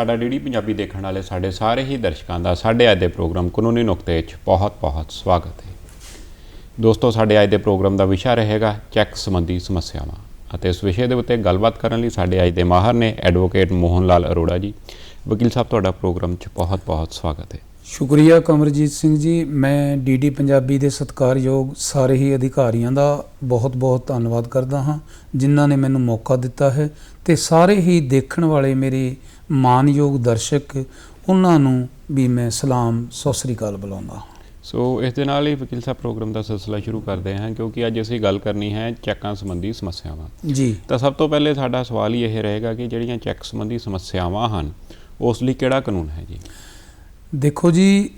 ਸਾਡਾ ਡੀਡੀ ਪੰਜਾਬੀ ਦੇਖਣ ਵਾਲੇ ਸਾਡੇ ਸਾਰੇ ਹੀ ਦਰਸ਼ਕਾਂ ਦਾ ਸਾਡੇ ਅੱਜ ਦੇ ਪ੍ਰੋਗਰਾਮ ਕਾਨੂੰਨੀ ਨੁਕਤੇ ਵਿੱਚ ਬਹੁਤ-ਬਹੁਤ ਸਵਾਗਤ ਹੈ। ਦੋਸਤੋ, ਸਾਡੇ ਅੱਜ ਦੇ ਪ੍ਰੋਗਰਾਮ ਦਾ ਵਿਸ਼ਾ ਰਹੇਗਾ ਚੈੱਕ ਸੰਬੰਧੀ ਸਮੱਸਿਆਵਾਂ ਅਤੇ ਇਸ ਵਿਸ਼ੇ ਦੇ ਉੱਤੇ ਗੱਲਬਾਤ ਕਰਨ ਲਈ ਸਾਡੇ ਅੱਜ ਦੇ ਮਾਹਰ ਨੇ ਐਡਵੋਕੇਟ ਮੋਹਨ ਲਾਲ ਅਰੋੜਾ ਜੀ। ਵਕੀਲ ਸਾਹਿਬ, ਤੁਹਾਡਾ ਪ੍ਰੋਗਰਾਮ 'ਚ ਬਹੁਤ-ਬਹੁਤ ਸਵਾਗਤ ਹੈ। ਸ਼ੁਕਰੀਆ ਕਮਰਜੀਤ ਸਿੰਘ ਜੀ। ਮੈਂ ਡੀਡੀ ਪੰਜਾਬੀ ਦੇ ਸਤਿਕਾਰਯੋਗ ਸਾਰੇ ਹੀ ਅਧਿਕਾਰੀਆਂ ਦਾ ਬਹੁਤ-ਬਹੁਤ ਧੰਨਵਾਦ ਕਰਦਾ ਹਾਂ ਜਿਨ੍ਹਾਂ ਨੇ ਮੈਨੂੰ ਮੌਕਾ ਦਿੱਤਾ ਹੈ ਤੇ ਸਾਰੇ ਹੀ ਦੇਖਣ ਵਾਲੇ ਮੇਰੇ ਮਾਨਯੋਗ ਦਰਸ਼ਕ ਉਹਨਾਂ ਨੂੰ ਵੀ ਮੈਂ ਸਲਾਮ ਸਤਿ ਸ੍ਰੀ ਅਕਾਲ ਬੁਲਾਉਂਦਾ ਹਾਂ। ਸੋ ਇਸ ਦੇ ਨਾਲ ਹੀ ਵਕੀਲ ਸਾਹਿਬ ਪ੍ਰੋਗਰਾਮ ਦਾ ਸਿਲਸਿਲਾ ਸ਼ੁਰੂ ਕਰਦੇ ਹਾਂ ਕਿਉਂਕਿ ਅੱਜ ਅਸੀਂ ਗੱਲ ਕਰਨੀ ਹੈ ਚੈੱਕਾਂ ਸੰਬੰਧੀ ਸਮੱਸਿਆਵਾਂ। ਜੀ। ਤਾਂ ਸਭ ਤੋਂ ਪਹਿਲੇ ਸਾਡਾ ਸਵਾਲ ਹੀ ਇਹ ਰਹੇਗਾ ਕਿ ਜਿਹੜੀਆਂ ਚੈੱਕ ਸੰਬੰਧੀ ਸਮੱਸਿਆਵਾਂ ਹਨ ਉਸ ਲਈ ਕਿਹੜਾ ਕਾਨੂੰਨ ਹੈ ਜੀ? ਦੇਖੋ ਜੀ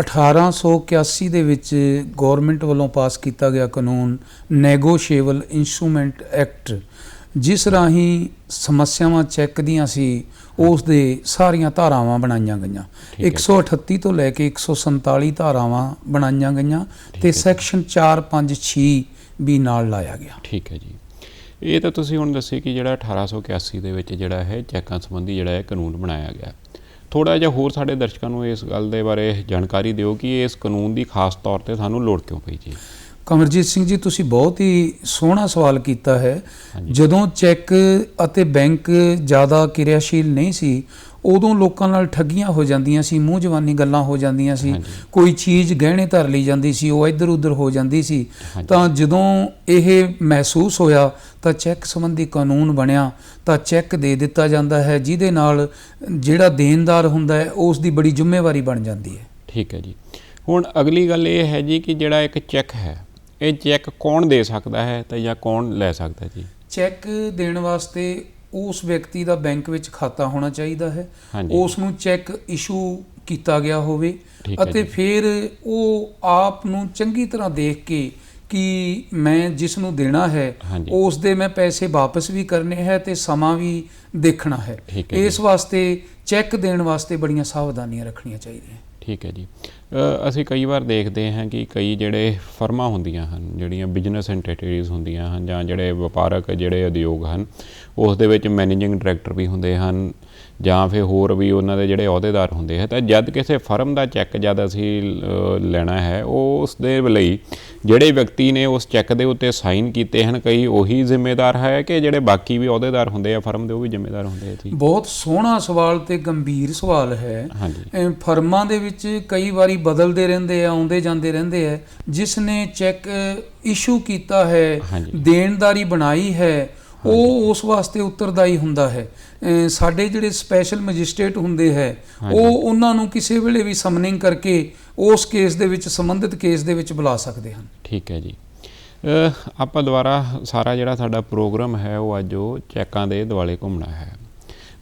1881 ਦੇ ਵਿੱਚ ਗਵਰਨਮੈਂਟ ਵੱਲੋਂ ਪਾਸ ਕੀਤਾ ਗਿਆ ਕਾਨੂੰਨ ਨੈਗੋਸ਼ੀਏਬਲ ਇਨਸਟਰੂਮੈਂਟ ਐਕਟ ਜਿਸ ਰਾਹੀਂ ਸਮੱਸਿਆਵਾਂ ਚੈੱਕ ਦੀਆਂ ਸੀ ਉਸ ਦੇ ਸਾਰੀਆਂ ਧਾਰਾਵਾਂ ਬਣਾਈਆਂ ਗਈਆਂ। ਠੀਕ ਹੈ। 138 ਤੋਂ ਲੈ ਕੇ 147 ਧਾਰਾਵਾਂ ਬਣਾਈਆਂ ਗਈਆਂ ਤੇ ਸੈਕਸ਼ਨ 456 ਵੀ ਨਾਲ ਲਾਇਆ ਗਿਆ। ਠੀਕ ਹੈ ਜੀ। ਇਹ ਤਾਂ ਤੁਸੀਂ ਹੁਣ ਦੱਸੇ ਕਿ ਜਿਹੜਾ 1881 ਦੇ ਵਿੱਚ ਜਿਹੜਾ ਹੈ ਚੈੱਕਾਂ ਸੰਬੰਧੀ ਜਿਹੜਾ ਹੈ ਕਾਨੂੰਨ ਬਣਾਇਆ ਗਿਆ। ਥੋੜਾ ਜਿਹਾ ਹੋਰ ਸਾਡੇ ਦਰਸ਼ਕਾਂ ਨੂੰ ਇਸ ਗੱਲ ਦੇ ਬਾਰੇ ਜਾਣਕਾਰੀ ਦਿਓ ਕਿ ਇਸ ਕਾਨੂੰਨ ਦੀ ਖਾਸ ਤੌਰ ਤੇ ਸਾਨੂੰ ਲੋੜ ਕਿਉਂ ਪਈ ਜੀ ਕਮਰਜੀਤ ਸਿੰਘ ਜੀ ਤੁਸੀਂ ਬਹੁਤ ਹੀ ਸੋਹਣਾ ਸਵਾਲ ਕੀਤਾ ਹੈ। ਜਦੋਂ ਚੈੱਕ ਅਤੇ ਬੈਂਕ ਜ਼ਿਆਦਾ ਕਿਰਿਆਸ਼ੀਲ ਨਹੀਂ ਸੀ ਉਦੋਂ ਲੋਕਾਂ ਨਾਲ ਠੱਗੀਆਂ ਹੋ ਜਾਂਦੀਆਂ ਸੀ ਮੂੰਹ ਜਵਾਨੀ ਗੱਲਾਂ ਹੋ ਜਾਂਦੀਆਂ ਸੀ। ਕੋਈ ਚੀਜ਼ ਗਹਿਣੇ ਧਰ ਲਈ ਜਾਂਦੀ ਸੀ ਉਹ ਇੱਧਰ ਉੱਧਰ ਹੋ ਜਾਂਦੀ ਸੀ। ਤਾਂ ਜਦੋਂ ਇਹ ਮਹਿਸੂਸ ਹੋਇਆ ਤਾਂ ਚੈੱਕ ਸੰਬੰਧੀ ਕਾਨੂੰਨ ਬਣਿਆ ਤਾਂ ਚੈੱਕ ਦੇ ਦਿੱਤਾ ਜਾਂਦਾ ਹੈ ਜਿਹਦੇ ਨਾਲ ਜਿਹੜਾ ਦੇਣਦਾਰ ਹੁੰਦਾ ਹੈ ਉਸ ਦੀ ਬੜੀ ਜ਼ਿੰਮੇਵਾਰੀ ਬਣ ਜਾਂਦੀ ਹੈ। ਠੀਕ ਹੈ ਜੀ। ਹੁਣ ਅਗਲੀ ਗੱਲ ਇਹ ਹੈ ਜੀ ਕਿ ਜਿਹੜਾ ਇੱਕ ਚੈੱਕ ਹੈ ਇਹ ਚੈੱਕ ਕੌਣ ਦੇ ਸਕਦਾ ਹੈ ਤੇ ਜਾਂ ਕੌਣ ਲੈ ਸਕਦਾ ਜੀ? ਚੈੱਕ ਦੇਣ ਵਾਸਤੇ ਉਸ ਵਿਅਕਤੀ ਦਾ ਬੈਂਕ ਵਿੱਚ ਖਾਤਾ ਹੋਣਾ ਚਾਹੀਦਾ ਹੈ ਹਾਂਜੀ। ਉਸ ਨੂੰ ਚੈੱਕ ਇਸ਼ੂ ਕੀਤਾ ਗਿਆ ਹੋਵੇ ਠੀਕ ਹੈ ਅਤੇ ਜੀ। ਫਿਰ ਉਹ ਆਪ ਨੂੰ ਚੰਗੀ ਤਰ੍ਹਾਂ ਦੇਖ ਕੇ ਕਿ ਮੈਂ ਜਿਸ ਨੂੰ ਦੇਣਾ ਹੈ ਹਾਂਜੀ। ਉਸ ਦੇ ਮੈਂ ਪੈਸੇ ਵਾਪਸ ਵੀ ਕਰਨੇ ਹੈ ਤੇ ਸਮਾਂ ਵੀ ਦੇਖਣਾ ਹੈ ਠੀਕ ਹੈ ਜੀ। ਇਸ ਵਾਸਤੇ ਚੈੱਕ ਦੇਣ ਵਾਸਤੇ ਬੜੀਆਂ ਸਾਵਧਾਨੀਆਂ ਰੱਖਣੀਆਂ ਚਾਹੀਦੀਆਂ ਠੀਕ ਹੈ ਜੀ ਅਸੀਂ ਕਈ ਵਾਰ ਦੇਖਦੇ ਹਾਂ ਕਿ ਕਈ ਜਿਹੜੇ ਫਰਮਾਂ ਹੁੰਦੀਆਂ ਹਨ ਜਿਹੜੀਆਂ ਬਿਜ਼ਨਸ ਐਂਟੀਟੀਜ਼ ਹੁੰਦੀਆਂ ਹਨ ਜਾਂ ਜਿਹੜੇ ਵਪਾਰਕ ਜਿਹੜੇ ਉਦਯੋਗ ਹਨ ਉਸ ਦੇ ਵਿੱਚ ਮੈਨੇਜਿੰਗ ਡਾਇਰੈਕਟਰ ਵੀ ਹੁੰਦੇ ਹਨ ਜਾਂ ਫਿਰ ਹੋਰ ਵੀ ਉਹਨਾਂ ਦੇ ਜਿਹੜੇ ਅਹੁਦੇਦਾਰ ਹੁੰਦੇ ਹੈ। ਤਾਂ ਜਦ ਕਿਸੇ ਫਰਮ ਦਾ ਚੈੱਕ ਜਦ ਅਸੀਂ ਲੈਣਾ ਹੈ ਉਹ ਉਸ ਦੇ ਲਈ ਜਿਹੜੇ ਵਿਅਕਤੀ ਨੇ ਉਸ ਚੈੱਕ ਦੇ ਉੱਤੇ ਸਾਈਨ ਕੀਤੇ ਹਨ ਕਈ ਉਹੀ ਜ਼ਿੰਮੇਦਾਰ ਹੈ ਕਿ ਜਿਹੜੇ ਬਾਕੀ ਵੀ ਅਹੁਦੇਦਾਰ ਹੁੰਦੇ ਆ ਫਰਮ ਦੇ ਉਹ ਵੀ ਜ਼ਿੰਮੇਦਾਰ ਹੁੰਦੇ ਆ ਜੀ? ਬਹੁਤ ਸੋਹਣਾ ਸਵਾਲ ਤੇ ਗੰਭੀਰ ਸਵਾਲ ਹੈ। ਹਾਂਜੀ। ਫਰਮਾਂ ਦੇ ਵਿੱਚ ਕਈ ਵਾਰੀ ਬਦਲਦੇ ਰਹਿੰਦੇ ਆ ਆਉਂਦੇ ਜਾਂਦੇ ਰਹਿੰਦੇ ਆ ਜਿਸ ਨੇ ਚੈੱਕ ਇਸ਼ੂ ਕੀਤਾ ਹੈ। ਦੇਣਦਾਰੀ ਬਣਾਈ ਹੈ ਉਹ ਉਸ ਵਾਸਤੇ ਉੱਤਰਦਾਈ ਹੁੰਦਾ ਹੈ। ਸਾਡੇ ਜਿਹੜੇ ਸਪੈਸ਼ਲ ਮੈਜਿਸਟ੍ਰੇਟ ਹੁੰਦੇ ਹੈ ਉਹ ਉਹਨਾਂ ਨੂੰ ਕਿਸੇ ਵੇਲੇ ਵੀ ਸਮਨਿੰਗ ਕਰਕੇ ਉਸ ਕੇਸ ਦੇ ਵਿੱਚ ਸੰਬੰਧਿਤ ਕੇਸ ਦੇ ਵਿੱਚ ਬੁਲਾ ਸਕਦੇ ਹਨ। ਠੀਕ ਹੈ ਜੀ। ਆਪਾਂ ਦੁਬਾਰਾ ਸਾਰਾ ਜਿਹੜਾ ਸਾਡਾ ਪ੍ਰੋਗਰਾਮ ਹੈ ਉਹ ਅੱਜ ਉਹ ਚੈੱਕਾਂ ਦੇ ਦੁਆਲੇ ਘੁੰਮਣਾ ਹੈ।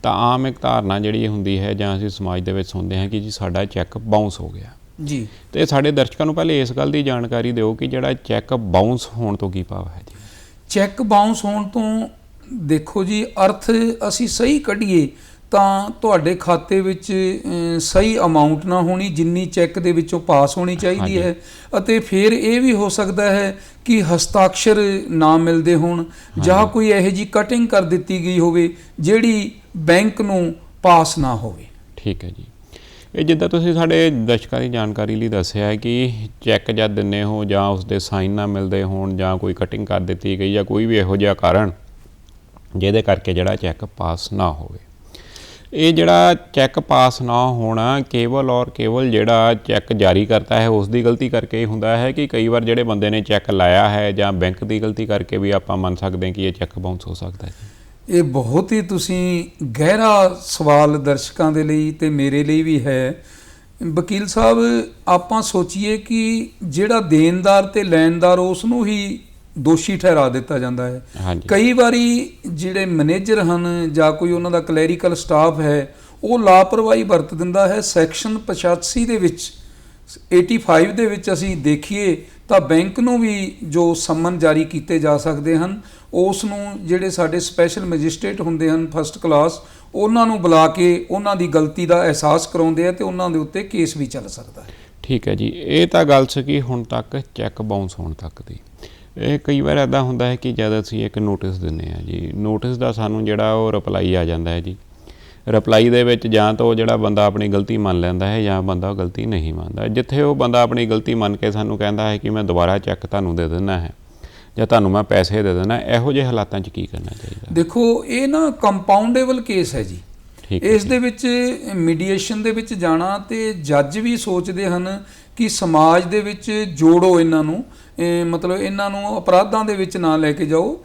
ਤਾਂ ਆਮ ਇੱਕ ਧਾਰਨਾ ਜਿਹੜੀ ਹੁੰਦੀ ਹੈ ਜਾਂ ਅਸੀਂ ਸਮਾਜ ਦੇ ਵਿੱਚ ਸੁਣਦੇ ਹਾਂ ਕਿ ਜੀ ਸਾਡਾ ਚੈੱਕ ਬਾਉਂਸ ਹੋ ਗਿਆ। ਜੀ। ਤੇ ਸਾਡੇ ਦਰਸ਼ਕਾਂ ਨੂੰ ਪਹਿਲੇ ਇਸ ਗੱਲ ਦੀ ਜਾਣਕਾਰੀ ਦਿਓ ਕਿ ਜਿਹੜਾ ਚੈੱਕ ਬਾਉਂਸ ਹੋਣ ਤੋਂ ਕੀ ਭਾਵ ਹੈ ਜੀ। ਚੈੱਕ ਬਾਉਂਸ ਹੋਣ ਤੋਂ ਦੇਖੋ ਜੀ ਅਰਥ ਅਸੀਂ ਸਹੀ ਕੱਢੀਏ ਤਾਂ ਤੁਹਾਡੇ ਖਾਤੇ ਵਿੱਚ ਸਹੀ ਅਮਾਉਂਟ ਨਾ ਹੋਣੀ ਜਿੰਨੀ ਚੈੱਕ ਦੇ ਵਿੱਚੋਂ ਪਾਸ ਹੋਣੀ ਚਾਹੀਦੀ। ਹੈ। ਅਤੇ ਫਿਰ ਇਹ ਵੀ ਹੋ ਸਕਦਾ ਹੈ ਕਿ ਹਸਤਾਖਰ ਨਾ ਮਿਲਦੇ ਹੋਣ ਜਾਂ ਕੋਈ ਇਹੋ ਜੀ ਕਟਿੰਗ ਕਰ ਦਿੱਤੀ ਗਈ ਹੋਵੇ ਜਿਹੜੀ ਬੈਂਕ ਨੂੰ ਪਾਸ ਨਾ ਹੋਵੇ। ਠੀਕ ਹੈ ਜੀ। ਇਹ ਜਿੱਦਾਂ ਤੁਸੀਂ ਸਾਡੇ ਦਰਸ਼ਕਾਂ ਦੀ ਜਾਣਕਾਰੀ ਲਈ ਦੱਸਿਆ ਹੈ ਕਿ ਚੈੱਕ ਜਦ ਦਿੰਦੇ ਹੋ ਜਾਂ ਉਸ ਦੇ ਸਾਈਨ ਨਾ ਮਿਲਦੇ ਹੋਣ ਜਾਂ ਕੋਈ ਕਟਿੰਗ ਕਰ ਦਿੱਤੀ ਗਈ ਜਾਂ ਕੋਈ ਵੀ ਇਹੋ ਜਿਹਾ ਕਾਰਨ ਜਿਹਦੇ ਕਰਕੇ ਜਿਹੜਾ ਚੈੱਕ ਪਾਸ ਨਾ ਹੋਵੇ। ਇਹ ਜਿਹੜਾ ਚੈੱਕ ਪਾਸ ਨਾ ਹੋਣਾ ਕੇਵਲ ਔਰ ਕੇਵਲ ਜਿਹੜਾ ਚੈੱਕ ਜਾਰੀ ਕਰਤਾ ਹੈ ਉਸ ਦੀ ਗਲਤੀ ਕਰਕੇ ਹੀ ਹੁੰਦਾ ਹੈ ਕਿ ਕਈ ਵਾਰ ਜਿਹੜੇ ਬੰਦੇ ਨੇ ਚੈੱਕ ਲਾਇਆ ਹੈ ਜਾਂ ਬੈਂਕ ਦੀ ਗਲਤੀ ਕਰਕੇ ਵੀ ਆਪਾਂ ਮੰਨ ਸਕਦੇ ਹਾਂ ਕਿ ਇਹ ਚੈੱਕ ਬਾਉਂਸ ਹੋ ਸਕਦਾ ਹੈ। ਇਹ ਬਹੁਤ ਹੀ ਤੁਸੀਂ ਗਹਿਰਾ ਸਵਾਲ ਦਰਸ਼ਕਾਂ ਦੇ ਲਈ ਤੇ ਮੇਰੇ ਲਈ ਵੀ ਹੈ। ਵਕੀਲ ਸਾਹਿਬ ਆਪਾਂ ਸੋਚੀਏ ਕਿ ਜਿਹੜਾ ਦੇਣਦਾਰ ਤੇ ਲੈਣਦਾਰ ਉਸ ਨੂੰ ਹੀ ਦੋਸ਼ੀ ਠਹਿਰਾ ਦਿੱਤਾ ਜਾਂਦਾ ਹੈ। ਕਈ ਵਾਰੀ ਜਿਹੜੇ ਮੈਨੇਜਰ ਹਨ ਜਾਂ ਕੋਈ ਉਹਨਾਂ ਦਾ ਕਲੈਰੀਕਲ ਸਟਾਫ ਹੈ ਉਹ ਲਾਪਰਵਾਹੀ ਵਰਤ ਦਿੰਦਾ ਹੈ। ਸੈਕਸ਼ਨ 85 ਦੇ ਵਿੱਚ 85 ਦੇ ਵਿੱਚ ਅਸੀਂ ਦੇਖੀਏ ਤਾਂ ਬੈਂਕ ਨੂੰ ਵੀ ਜੋ ਸੰਮਨ ਜਾਰੀ ਕੀਤੇ ਜਾ ਸਕਦੇ ਹਨ। ਉਸ ਨੂੰ ਜਿਹੜੇ ਸਾਡੇ ਸਪੈਸ਼ਲ ਮੈਜਿਸਟ੍ਰੇਟ ਹੁੰਦੇ ਹਨ ਫਸਟ ਕਲਾਸ ਉਹਨਾਂ ਨੂੰ ਬੁਲਾ ਕੇ ਉਹਨਾਂ ਦੀ ਗਲਤੀ ਦਾ ਅਹਿਸਾਸ ਕਰਾਉਂਦੇ ਆ ਤੇ ਉਹਨਾਂ ਦੇ ਉੱਤੇ ਕੇਸ ਵੀ ਚੱਲ ਸਕਦਾ ਹੈ। ਠੀਕ ਹੈ ਜੀ। ਇਹ ਤਾਂ ਗੱਲ ਸੀ ਹੁਣ ਤੱਕ ਚੈੱਕ ਬਾਉਂਸ ਹੋਣ ਤੱਕ ਦੀ। ਇਹ ਕਈ ਵਾਰ ਐਦਾਂ ਹੁੰਦਾ ਹੈ ਕਿ ਜਦ ਅਸੀਂ ਇੱਕ ਨੋਟਿਸ ਦਿੰਨੇ ਆ ਜੀ ਨੋਟਿਸ ਦਾ ਸਾਨੂੰ ਜਿਹੜਾ ਉਹ ਰਿਪਲਾਈ ਆ ਜਾਂਦਾ ਹੈ ਜੀ। ਰਿਪਲਾਈ ਦੇ ਵਿੱਚ ਜਾਂ ਤਾਂ ਉਹ ਜਿਹੜਾ ਬੰਦਾ ਆਪਣੀ ਗਲਤੀ ਮੰਨ ਲੈਂਦਾ ਹੈ ਜਾਂ ਬੰਦਾ ਉਹ ਗਲਤੀ ਨਹੀਂ ਮੰਨਦਾ। ਜਿੱਥੇ ਉਹ ਬੰਦਾ ਆਪਣੀ ਗਲਤੀ ਮੰਨ ਕੇ ਸਾਨੂੰ ਕਹਿੰਦਾ ਹੈ ਕਿ ਮੈਂ ਦੁਬਾਰਾ ਚੈੱਕ ਤੁਹਾਨੂੰ ਦੇ ਦਿੰਦਾ ਹੈ ਜਾਂ ਤੁਹਾਨੂੰ ਮੈਂ ਪੈਸੇ ਦੇ ਦਿੰਦਾ ਇਹੋ ਜਿਹੇ ਹਾਲਾਤਾਂ 'ਚ ਕੀ ਕਰਨਾ ਚਾਹੀਦਾ? ਦੇਖੋ ਇਹ ਨਾ ਕੰਪਾਊਂਡੇਬਲ ਕੇਸ ਹੈ ਜੀ। ਇਸ ਦੇ ਵਿੱਚ ਮੀਡੀਏਸ਼ਨ ਦੇ ਵਿੱਚ ਜਾਣਾ ਤੇ ਜੱਜ ਵੀ ਸੋਚਦੇ ਹਨ ਕਿ ਸਮਾਜ ਦੇ ਵਿੱਚ ਜੋੜੋ ਇਹਨਾਂ ਨੂੰ। ਮਤਲਬ ਇਹਨਾਂ ਨੂੰ ਅਪਰਾਧਾਂ ਦੇ ਵਿੱਚ ਨਾ ਲੈ ਕੇ ਜਾਓ।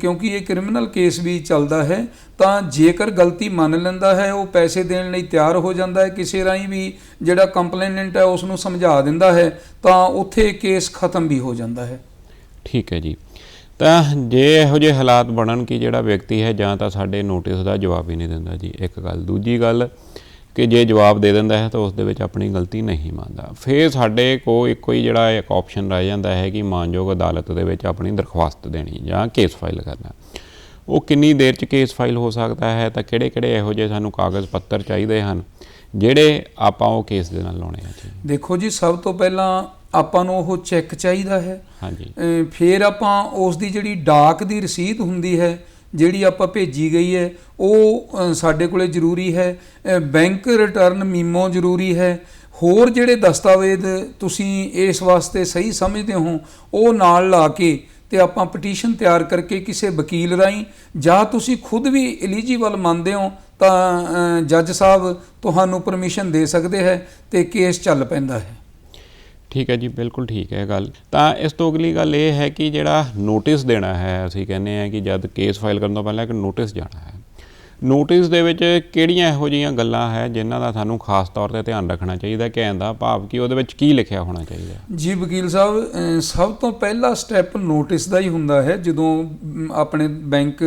ਕਿਉਂਕਿ ਇਹ ਕ੍ਰਿਮੀਨਲ ਕੇਸ ਵੀ ਚੱਲਦਾ ਹੈ ਤਾਂ ਜੇਕਰ ਗਲਤੀ ਮੰਨ ਲੈਂਦਾ ਹੈ ਉਹ ਪੈਸੇ ਦੇਣ ਲਈ ਤਿਆਰ ਹੋ ਜਾਂਦਾ ਹੈ ਕਿਸੇ ਰਾਹੀਂ ਵੀ ਜਿਹੜਾ ਕੰਪਲੇਨੈਂਟ ਹੈ ਉਸ ਨੂੰ ਸਮਝਾ ਦਿੰਦਾ ਹੈ ਤਾਂ ਉੱਥੇ ਕੇਸ ਖਤਮ ਵੀ ਹੋ ਜਾਂਦਾ ਹੈ। ਠੀਕ ਹੈ ਜੀ। ਤਾਂ ਜੇ ਇਹੋ ਜਿਹੇ ਹਾਲਾਤ ਬਣਨ ਕਿ ਜਿਹੜਾ ਵਿਅਕਤੀ ਹੈ ਜਾਂ ਤਾਂ ਸਾਡੇ ਨੋਟਿਸ ਦਾ ਜਵਾਬ ਹੀ ਨਹੀਂ ਦਿੰਦਾ ਜੀ, ਇੱਕ ਗੱਲ। ਦੂਜੀ ਗੱਲ ਕਿ ਜੇ ਜਵਾਬ ਦੇ ਦਿੰਦਾ ਹੈ ਤਾਂ ਉਸ ਦੇ ਵਿੱਚ ਆਪਣੀ ਗਲਤੀ ਨਹੀਂ ਮੰਨਦਾ। ਫਿਰ ਸਾਡੇ ਕੋਲ ਇੱਕੋ ਹੀ ਜਿਹੜਾ ਇੱਕ ਆਪਸ਼ਨ ਰਹਿ ਜਾਂਦਾ ਹੈ ਕਿ ਮਾਨਯੋਗ ਅਦਾਲਤ ਦੇ ਵਿੱਚ ਆਪਣੀ ਦਰਖਾਸਤ ਦੇਣੀ ਜਾਂ ਕੇਸ ਫਾਈਲ ਕਰਨਾ। ਉਹ ਕਿੰਨੀ ਦੇਰ ਚ ਕੇਸ ਫਾਈਲ ਹੋ ਸਕਦਾ ਹੈ ਤਾਂ ਕਿਹੜੇ ਕਿਹੜੇ ਇਹੋ ਜਿਹੇ ਸਾਨੂੰ ਕਾਗਜ਼ ਪੱਤਰ ਚਾਹੀਦੇ ਹਨ, ਜਿਹੜੇ ਆਪਾਂ ਉਹ ਕੇਸ ਦੇ ਨਾਲ ਲਾਉਣੇ ਆ ਜੀ। ਦੇਖੋ ਜੀ, ਸਭ ਤੋਂ ਪਹਿਲਾਂ ਆਪਾਂ ਨੂੰ ਉਹ ਚੈੱਕ ਚਾਹੀਦਾ ਹੈ। ਹਾਂਜੀ। ਫਿਰ ਆਪਾਂ ਉਸ ਦੀ ਜਿਹੜੀ ਡਾਕ ਦੀ ਰਸੀਦ ਹੁੰਦੀ ਹੈ ਜਿਹੜੀ ਆਪਾਂ ਭੇਜੀ ਗਈ ਹੈ ਉਹ ਸਾਡੇ ਕੋਲੇ ਜ਼ਰੂਰੀ ਹੈ। ਬੈਂਕ ਰਿਟਰਨ ਮੀਮੋ ਜ਼ਰੂਰੀ ਹੈ। ਹੋਰ ਜਿਹੜੇ ਦਸਤਾਵੇਜ਼ ਤੁਸੀਂ ਇਸ ਵਾਸਤੇ ਸਹੀ ਸਮਝਦੇ ਹੋ ਉਹ ਨਾਲ ਲਾ ਕੇ ਤੇ ਆਪਾਂ ਪਟੀਸ਼ਨ ਤਿਆਰ ਕਰਕੇ ਕਿਸੇ ਵਕੀਲ ਰਾਹੀਂ ਜਾਂ ਤੁਸੀਂ ਖੁਦ ਵੀ ਐਲੀਜੀਬਲ ਮੰਨਦੇ ਹੋ ਤਾਂ ਜੱਜ ਸਾਹਿਬ ਤੁਹਾਨੂੰ ਪਰਮਿਸ਼ਨ ਦੇ ਸਕਦੇ ਹੈ ਤੇ ਕੇਸ ਚੱਲ ਪੈਂਦਾ ਹੈ। ਠੀਕ ਹੈ ਜੀ, ਬਿਲਕੁਲ ਠੀਕ ਹੈ ਗੱਲ। ਤਾਂ ਇਸ ਤੋਂ ਅਗਲੀ ਗੱਲ ਇਹ ਹੈ ਕਿ ਜਿਹੜਾ ਨੋਟਿਸ ਦੇਣਾ ਹੈ, ਅਸੀਂ ਕਹਿੰਦੇ ਆ ਕਿ ਜਦ ਕੇਸ ਫਾਈਲ ਕਰਨ ਤੋਂ ਪਹਿਲਾਂ ਇੱਕ ਨੋਟਿਸ ਜਾਣਾ ਹੈ। ਨੋਟਿਸ ਦੇ ਵਿੱਚ ਕਿਹੜੀਆਂ ਇਹੋ ਜਿਹੀਆਂ ਗੱਲਾਂ ਹੈ ਜਿਨ੍ਹਾਂ ਦਾ ਸਾਨੂੰ ਖਾਸ ਤੌਰ ਤੇ ਧਿਆਨ ਰੱਖਣਾ ਚਾਹੀਦਾ ਕਹਿਣ ਦਾ ਭਾਵ ਕਿ ਉਹਦੇ ਵਿੱਚ ਕੀ ਲਿਖਿਆ ਹੋਣਾ ਚਾਹੀਦਾ ਜੀ ਵਕੀਲ ਸਾਹਿਬ ਸਭ ਤੋਂ ਪਹਿਲਾ ਸਟੈਪ ਨੋਟਿਸ ਦਾ ਹੀ ਹੁੰਦਾ ਹੈ, ਜਦੋਂ ਆਪਣੇ ਬੈਂਕ